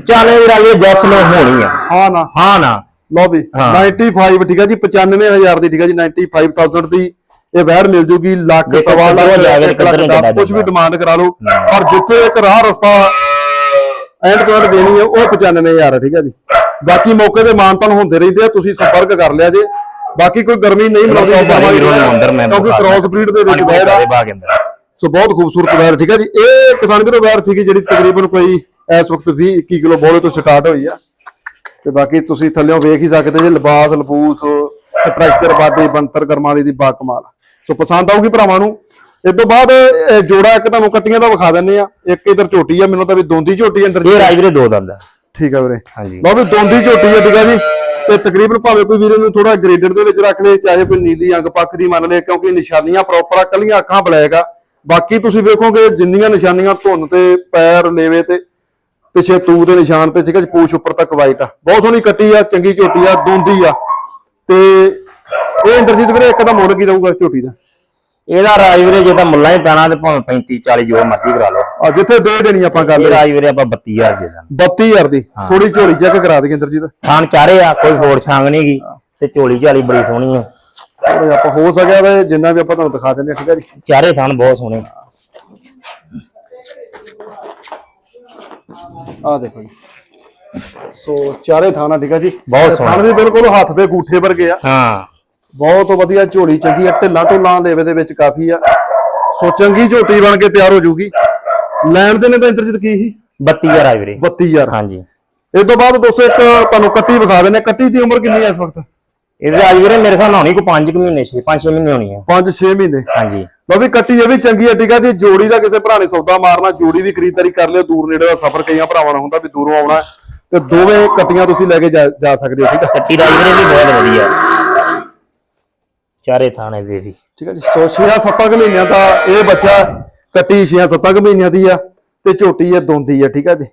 95 ਵੀ ਰਾਜਵੀਰੇ ਜਸ ਨੂੰ ਹੋਣੀ ਆ। ਹਾਂ ਨਾ। ਹਾਂ ਨਾ। ਲਓ ਵੀ ਹਾਂ। 95 ਠੀਕ ਹੈ ਜੀ 95000 ਦੀ ਠੀਕ ਹੈ ਜੀ 95000 ਦੀ ਇਹ ਵੈੜ ਮਿਲ ਜੂਗੀ ਲੱਖ ਦੇਖੋ ਸਵਾ ਲੱਖ ਇੱਕ ਕਿੱਧਰ ਨੂੰ ਕੁਝ ਵੀ ਜਾਂਦਾ। ਡਿਮਾਂਡ ਕਰਾ ਲਓ। ਹਾਂ। ਪਰ ਜਿੱਥੇ ਇੱਕ ਰਾਹ ਰਸਤਾ ਐਂਡ ਕੋਡ ਦੇਣੀ ਹੈ ਉਹ 95000 ਹੈ ਠੀਕ ਹੈ ਜੀ। ਬਾਕੀ ਮੌਕੇ ਤੇ ਮਾਨਤਨ ਹੁੰਦੇ ਰਹਿੰਦੇ ਆ ਤੁਸੀਂ ਸੰਪਰਕ ਕਰ ਲਿਆ ਜੇ। ਬਾਕੀ ਕੋਈ ਗਰਮੀ ਨਹੀਂ ਚਲੋ ਮਿਲਾਉਂਦੀ ਭਾਈ ਵੀਰੋ ਨੂੰ ਅੰਦਰ ਮੈਂ ਕਿਉਂਕਿ ਕ੍ਰਾਸ ਬਰੀਡ ਦੇ ਵਿੱਚ ਵੈੜ ਆ। ਬਾਗ ਅੰਦਰ। ਸੋ ਬਹੁਤ ਖੂਬਸੂਰਤ ਵੈਰ ਠੀਕ ਹੈ ਜੀ। ਇਹ ਕਿਸਾਨ ਵੀਰੋ ਵੈਰ ਸੀਗੀ ਜਿਹੜੀ ਤਕਰੀਬਨ ਕੋਈ ਇਸ ਵਕਤ 20 21 ਕਿਲੋ ਬੋਲੇ ਤੋਂ ਸਟਾਰਟ ਹੋਈ ਆ। ਤੇ ਬਾਕੀ ਤੁਸੀਂ ਥੱਲੇੋਂ ਵੇਖ ਹੀ ਸਕਦੇ ਜੇ ਲਿਬਾਸ ਲਬੂਸ ਸਟਰਕਚਰ ਬਾਡੀ ਬੰਤਰ ਕਰਮਾਲੀ ਦੀ ਬਾ ਕਮਾਲ ਸੋ ਪਸੰਦ ਆਊਗੀ ਭਰਾਵਾਂ ਨੂੰ। ਇਸ ਤੋਂ ਬਾਅਦ ਜੋੜਾ ਇੱਕ ਤੁਹਾਨੂੰ ਕੱਟੀਆਂ ਦਾ ਵਿਖਾ ਦਿੰਨੇ ਆ। ਇੱਕ ਇਧਰ ਝੋਟੀ ਆ ਮੈਨੂੰ ਤਾਂ ਵੀ ਦੋਂਦੀ ਝੋਟੀ ਅੰਦਰ ਇਹ ਰਾਜਵੀਰੇ ਦੋ ਦੰਦ ਆ। ਠੀਕ ਆ ਵੀਰੇ। ਹਾਂਜੀ। ਵੀ ਦੋਂਦੀ ਝੋਟੀ ਆ ਠੀਕ ਆ ਜੀ। ਤੇ ਤਕਰੀਬਨ ਭਾਵੇਂ ਕੋਈ ਵੀਰੇ ਨੂੰ ਥੋੜਾ ਗ੍ਰੇਡਡ ਦੇ ਵਿੱਚ ਰੱਖ ਲੇ, ਚਾਹੇ ਕੋਈ ਨੀਲੀ ਅੰਗ ਪੱਖ ਦੀ ਮੰਨ ਲੇ, ਕਿਉਂਕਿ ਨਿਸ਼ਾਨੀਆਂ ਪ੍ਰੋਪਰ ਆ, ਕੱਲੀਆਂ ਅੱਖਾਂ ਬਲੈਕ ਆ। ਬਾਕੀ ਤੁਸੀਂ ਵੇਖੋਗੇ ਜਿੰਨੀਆਂ ਨਿਸ਼ਾਨੀਆਂ ਧੁੰਨ ਤੇ ਪੈਰ ਲੇਵੇ ਤੇ ਪਿੱਛੇ ਤੂ ਦੇ ਨਿਸ਼ਾਨ ਤੇ ਠੀਕ ਹੈ ਪੂਛ ਉੱਪਰ ਤੱਕ ਵਾਈਟ ਆ। ਬਹੁਤ ਸੋਹਣੀ ਕੱਟੀ ਆ, ਚੰਗੀ ਝੋਟੀ ਆ, ਦੋਂਦੀ ਆ। ਤੇ ਇਹ ਇੰਦਰਜੀਤ ਵੀਰੇ ਇੱਕ ਦਾ ਮੁੱਲ ਕੀ ਰਹੂਗਾ ਝੋਟੀ ਦਾ? ਇਹਦਾ ਰਾਜਵੀਰੇ ਜੇ ਤਾਂ ਮੁੱਲਾਂ ਹੀ ਪੈਣਾ ਤੇ ਭਾਵੇਂ 35 40 ਜੋ ਮਰਜ਼ੀ ਕਰਾ ਲਓ। ਆ ਜਿੱਥੇ ਦੇ ਦੇਣੀ ਆਪਾਂ ਗੱਲ। ਇਹ ਰਾਜਵੀਰੇ ਆਪਾਂ 32000 ਦੇ ਦਾਂ 32000 ਦੀ। ਥੋੜੀ ਝੋਲੀ ਚੈੱਕ ਕਰਾ ਦੇ ਇੰਦਰਜੀਤ ਥਾਨ ਚਾਰੇ ਆ ਕੋਈ ਹੋਰ ਛਾਂਗ ਨਹੀਂ ਗੀ ਤੇ ਝੋਲੀ ਝਾਲੀ ਬੜੀ ਸੋਹਣੀ ਆ। ਥੋੜ੍ਹਾ ਆਪਾਂ ਹੋ ਸਕਿਆ ਤਾਂ ਜਿੰਨਾ ਵੀ ਆਪਾਂ ਤੁਹਾਨੂੰ ਦਿਖਾ ਦਿੰਦੇ ਹਾਂ ਠੀਕ ਹੈ ਜੀ। ਚਾਰੇ ਥਾਨ ਬਹੁਤ ਸੋਹਣੇ ਆ। ਦੇਖੋ ਜੀ। ਸੋ ਚਾਰੇ ਥਾਣਾ ਠੀਕ ਆ ਜੀ। ਬਹੁਤ ਸੋਹਣਾ। ਥਣ ਵੀ ਬਿਲਕੁਲ ਹੱਥ ਦੇ ਗੂਠੇ ਵਰਗੇ ਆ। ਹਾਂ। ਬਹੁਤ ਵਧੀਆ ਝੋਲੀ ਚੰਗੀ ਆ ਢਿੱਲਾਂ ਢੁੱਲਾਂ ਦੇਵੇ ਦੇ ਵਿੱਚ ਕਾਫੀ ਆ। ਸੋ ਚੰਗੀ ਝੋਟੀ ਬਣ ਕੇ ਤਿਆਰ ਹੋ ਜਾਊਗੀ ਲੈਣ ਦੇ ਨੇ ਤਾਂ ਇੰਦਰਜੀਤ ਕੀ ਸੀ? 32000 ਰਾਜਵੀਰੇ 32000 ਹਾਂਜੀ। ਇਸ ਤੋਂ ਬਾਅਦ ਦੋਸਤੋ ਇੱਕ ਤੁਹਾਨੂੰ ਕੱਟੀ ਵਿਖਾ ਦਿੰਦੇ ਹਾਂ। ਕੱਟੀ ਦੀ ਉਮਰ ਕਿੰਨੀ ਹੈ ਇਸ ਵਕਤ? ਇਹਦੇ ਰਾਜਵੀਰੇ ਮੇਰੇ ਹਿਸਾਬ ਨਾਲ ਹੋਣੀ ਕੋਈ 5 ਮਹੀਨੇ ਸੀ 5-6 ਮਹੀਨੇ ਹੋਣੀ ਆ। 5-6 ਮਹੀਨੇ। ਹਾਂਜੀ। ਲਓ ਵੀ ਕੱਟੀ ਇਹ ਵੀ ਚੰਗੀ ਹੈ ਆ ਜੀ ਜੋੜੀ ਦਾ ਕਿਸੇ ਭਰਾ ਨੇ ਸੌਦਾ ਮਾਰਨਾ ਜੋੜੀ ਵੀ ਖਰੀਦਦਾਰੀ ਕਰ ਲਿਓ। ਦੂਰ ਨੇੜੇ ਦਾ ਸਫ਼ਰ ਕਈਆਂ ਭਰਾਵਾਂ ਨੂੰ ਹੁੰਦਾ ਵੀ ਦੂਰੋਂ ਆਉਣਾ। ਹੈ, ਤੇ ਦੋਵੇਂ ਕੱਟੀਆਂ ਤੁਸੀਂ ਲੈ ਕੇ ਜਾ ਸਕਦੇ ਹੋ ਠੀਕ ਆ? ਕੱਟੀ ਰਾਜਵੀਰੇ ਵੀ ਬਹੁਤ ਵਧੀਆ। ਚਾਰੇ ਥਾਣੇ ਦੇ ਵੀ ਠੀਕ ਹੈ ਜੀ ਸੋ 6-7 ਮਹੀਨਿਆਂ ਦਾ ਇਹ ਬੱਚਾ ਕੱਟੀ 6-7 ਮਹੀਨਿਆਂ ਦੀ ਆ ਤੇ ਝੋਟੀ ਇਹ ਦੋਂਦੀ ਆ ਠੀਕ ਹੈ ਜੀ।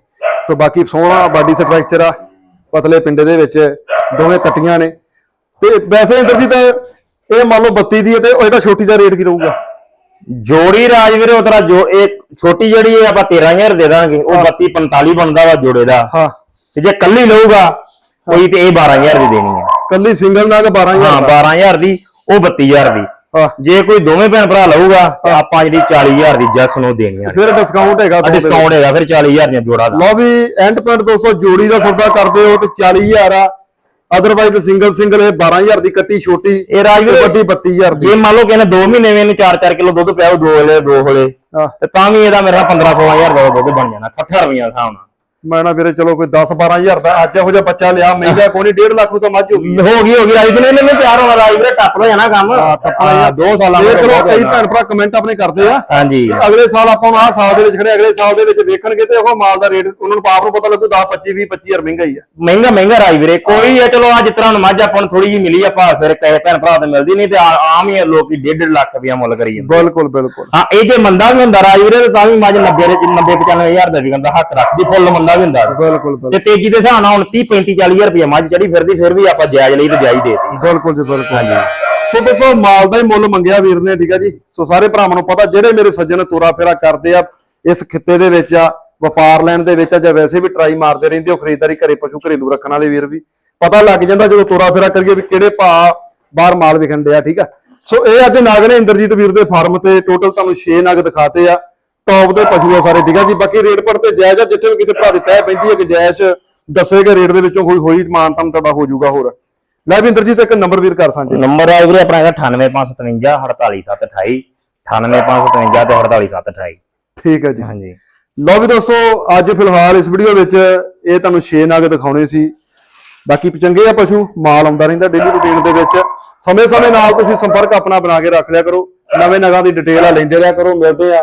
ਸੋ ਬਾਕੀ ਸੋਹਣਾ ਬਾਡੀ ਸਟਰਕਚਰ ਆ ਪਤਲੇ ਪਿੰਡੇ ਦੇ ਵਿੱਚ ਦੋਵੇਂ ਕੱਟੀਆਂ ਨੇ। ਤੇ ਵੈਸੇ ਇੰਦਰਜੀਤ ਇਹ ਮੰਨ ਲਓ 32 ਦੀ ਹੈ ਤੇ ਇਹਦਾ ਛੋਟੀ ਦਾ ਰੇਟ ਕੀ ਰਹੂਗਾ? ਜੋੜੀ ਰਾਜਵੀਰੇ ਉਤਰਾ ਜੋ ਇਹ ਛੋਟੀ ਜਿਹੜੀ ਹੈ ਆਪਾਂ 13000 ਦੇ ਦਾਂਗੇ ਉਹ 32 45 ਬਣਦਾ ਵਾ ਜੋੜੇ ਦਾ। ਹਾਂ। ਤੇ ਜੇ ਕੱਲੀ ਲਊਗਾ ਕੋਈ ਤੇ ਇਹ 12000 ਦੀ ਦੇਣੀ ਆ। ਕੱਲੀ ਸਿੰਗਲ ਨਾਗ 12000 ਹਾਂ 12000 ਦੀ। ਉਹ 32000 ਦੀ। ਹਾਂ। ਜੇ ਕੋਈ ਦੋਵੇਂ ਭੈਣ ਭਰਾ ਲਊਗਾ ਤੇ ਆਪਾਂ ਜਿਹੜੀ 40000 ਦੀ ਜਸ ਨੂੰ ਦੇਣੀ ਆ। ਫਿਰ ਡਿਸਕਾਊਂਟ ਹੈਗਾ। ਡਿਸਕਾਊਂਟ ਹੈਗਾ ਫਿਰ 40000 ਦੀਆਂ ਜੋੜਾ ਦਾ। ਲਓ ਵੀ ਐਂਡ ਐਂਡ ਦੋਸਤੋ ਜੋੜੀ ਦਾ ਸੌਦਾ ਕਰਦੇ ਹੋ ਤੇ 40000 ਆ। ਅਦਰਵਾਈਜ਼ ਸਿੰਗਲ ਸਿੰਗਲ ਇਹ 12000 ਦੀ ਕੱਟੀ ਛੋਟੀ ਇਹ ਰਾਜਵੀਰ ਤੇ ਵੱਡੀ 32000 ਦੀ। ਜੇ ਮੰਨ ਲਓ ਕਹਿੰਦੇ 2 ਮਹੀਨੇ ਵਿੱਚ 4-4 ਕਿਲੋ ਦੁੱਧ ਪਿਆਓ ਦੋ ਹੋਲੇ ਦੋ ਹੋਲੇ ਹਾਂ। ਤੇ ਤਾਂ ਵੀ ਇਹਦਾ ਮੇਰਾ 15-16000 ਦਾ ਦੁੱਧ ਬਣ ਜਾਣਾ 60 ਰੁਪਈਆ ਦਾ ਹਿਸਾਬ ਨਾਲ। ਮੈਂ ਨਾ ਵੀਰੇ ਚਲੋ ਕੋਈ 10 12000 ਦਾ ਅੱਜ ਇਹੋ ਜਿਹਾ ਬੱਚਾ ਲਿਆ ਮਹਿੰਗਾ ਕੋਈ ਨਹੀਂ 1.5 ਲੱਖ ਨੂੰ ਤਾਂ ਮੱਝ ਹੋ ਗਈ। ਹੋ ਗਈ ਹੋ ਗਈ। ਰਾਜਵੀਰ ਨੇ ਇਹਨੇ ਤਿਆਰ ਹੋਣਾ ਰਾਜਵੀਰ ਟੱਪ ਹੋ ਜਾਣਾ ਕੰਮ। ਹਾਂ, ਟੱਪਣਾ ਹੀ ਆ। ਹਾਂ, ਦੋ ਸਾਲਾਂ ਇਹ ਬਾਅਦ ਚਲੋ ਕਈ। ਭੈਣ ਭਰਾ ਕਮੈਂਟ ਆਪਣੇ ਕਰਦੇ ਆ। ਹਾਂਜੀ। ਅਗਲੇ ਸਾਲ ਆਪਾਂ ਨੂੰ ਆਹ ਸਾਲ ਦੇ ਵਿੱਚ ਖੜੇ ਅਗਲੇ ਸਾਲ ਦੇ ਵਿੱਚ ਵੇਖਣਗੇ ਤੇ ਉਹ ਮਾਲ ਦਾ ਰੇਟ ਉਹਨਾਂ ਨੂੰ ਆਪ ਨੂੰ ਪਤਾ ਲੱਗੂ 10 25 20 25000 ਮਹਿੰਗਾ ਹੀ ਆ। ਮਹਿੰਗਾ ਮਹਿੰਗਾ ਰਾਜਵੀਰੇ ਕੋਈ ਹੈ ਚਲੋ ਅੱਜ ਤਰ੍ਹਾਂ ਮੱਝ ਆਪਾਂ ਨੂੰ ਥੋੜੀ ਜਿਹੀ ਮਿਲੀ ਆਪਾਂ ਸਿਰ ਕਹੇ ਭੈਣ ਭਰਾ ਤੇ ਮਿਲਦੀ ਨਹੀਂ ਤੇ ਆ- ਆਮ ਹੀ ਆ ਲੋਕੀ 1.5 ਲੱਖ ਰੁਪਇਆ ਮੁੱਲ ਕਰੀ ਜਾਂਦੇ। ਬਿਲਕੁਲ ਬਿਲਕੁਲ। ਹਾਂ ਇਹ ਜੇ ਮੰਦਾ ਵੀ ਹੁੰਦਾ ਰਾਜਵੀਰੇ ਤੇ ਤਾਂ ਵੀ ਮੱਝ 90 ਦੇ 90 95000 ਦਾ ਵੀ ਕਹਿੰਦਾ ਹੱਕ ਰੱਖਦੀ ਫੁੱਲ ਮੰਦਾ ਵੀ ਹੁੰਦਾ ਬਿਲਕੁਲ ਤੇ ਤੇਜ਼ੀ ਦੇ ਹਿਸਾਬ ਨਾਲ ਹੁਣ 30 35 40000 ਰੁਪਇਆ ਮੱਝ ਚੜੀ ਫਿਰਦੀ ਫਿਰ ਵੀ ਆਪਾਂ ਜਾਇਜ਼ ਲਈ ਤੇ ਜਾਇਜ਼ ਦੇਤੀ। ਬਿਲਕੁਲ ਜੀ ਬਿਲਕੁਲ। ਹਾਂਜੀ। ਸੋ ਦੇਖੋ ਮਾਲ ਦਾ ਹੀ ਮੁੱਲ ਮੰਗਿਆ ਵੀਰ ਨੇ ਠੀਕ ਆ ਜੀ। ਸੋ ਸਾਰੇ ਭਰਾਵਾਂ ਨੂੰ ਪਤਾ ਜਿਹੜੇ ਮੇਰੇ ਸੱਜਣ ਤੋਰਾ ਫੇਰਾ ਕਰਦੇ ਆ ਇਸ ਖਿੱਤੇ ਦੇ ਵਿੱਚ ਆ ਵਪਾਰ ਲੈਣ ਦੇ ਵਿੱਚ ਆ ਜਾਂ ਵੈਸੇ ਵੀ ਟਰਾਈ ਮਾਰਦੇ ਰਹਿੰਦੇ ਹੋ ਖਰੀਦਦਾਰੀ ਘਰੇ ਪਸ਼ੂ ਘਰੇਲੂ ਰੱਖਣ ਵਾਲੇ ਵੀਰ ਵੀ। ਪਤਾ ਲੱਗ ਜਾਂਦਾ ਜਦੋਂ ਤੋਰਾ ਫੇਰਾ ਕਰੀਏ ਵੀ ਕਿਹੜੇ ਭਾਅ ਬਾਹਰ ਮਾਲ ਵਿਖਣ ਡਿਆ ਠੀਕ ਆ। ਸੋ ਇਹ ਅੱਜ ਨਾਗ ਨੇ ਇੰਦਰਜੀਤ ਵੀਰ ਦੇ ਫਾਰਮ ਤੇ ਟੋਟਲ ਤੁਹਾਨੂੰ 6 ਨਗ ਦਿਖਾਤੇ ਆ। ਟੌਪ ਦੇ ਪਸ਼ੂ ਆ ਸਾਰੇ ਠੀਕ ਆ ਜੀ? ਬਾਕੀ ਰੇਟ ਪਰ ਤੇ ਜਾਇਜ਼ ਆ ਜਿੱਥੇ ਵੀ ਕਿਸੇ ਭਰਾ ਦੀ ਤੈਅ ਪੈਂਦੀ ਹੈ ਕਿ ਜਾਇਜ਼ ਦੱਸੇ ਗਏ ਰੇਟ ਦੇ ਵਿੱਚੋਂ ਕੋਈ ਹੋਈ ਮਾਨ ਤਾਂ ਤੁਹਾਡਾ ਹੋ ਜਾਊਗਾ ਹੋਰ। ਲੈ ਵੀ ਇੰਦਰਜੀਤ ਇੱਕ ਨੰਬਰ ਵੀਰ ਕਰ ਸਾਂਝੇ। ਨੰਬਰ ਰਾਜਵੀਰੇ ਆਪਣਾ ਹੈਗਾ 98557 48728 98557 ਤੇ 48728 ਠੀਕ ਹੈ ਜੀ। ਹਾਂਜੀ। ਲਓ ਵੀ ਦੋਸਤੋ ਅੱਜ ਫਿਲਹਾਲ ਇਸ ਵੀਡੀਓ ਵਿੱਚ ਇਹ ਤੁਹਾਨੂੰ 6 ਨਗ ਦਿਖਾਉਣੇ ਸੀ। ਬਾਕੀ ਚੰਗੇ ਆ ਪਸ਼ੂ ਮਾਲ ਆਉਂਦਾ ਰਹਿੰਦਾ ਡੇਲੀ ਰੂਟੀਨ ਦੇ ਵਿੱਚ। ਸਮੇਂ-ਸਮੇਂ ਨਾਲ ਤੁਸੀਂ ਸੰਪਰਕ ਆਪਣਾ ਬਣਾ ਕੇ ਰੱਖ ਲਿਆ ਕਰੋ। ਨਵੇਂ ਨਗਾਂ ਦੀ ਡਿਟੇਲ ਆ ਲੈਂਦੇ ਰਿਹਾ ਕਰੋ ਮਿਲਦੇ ਆ।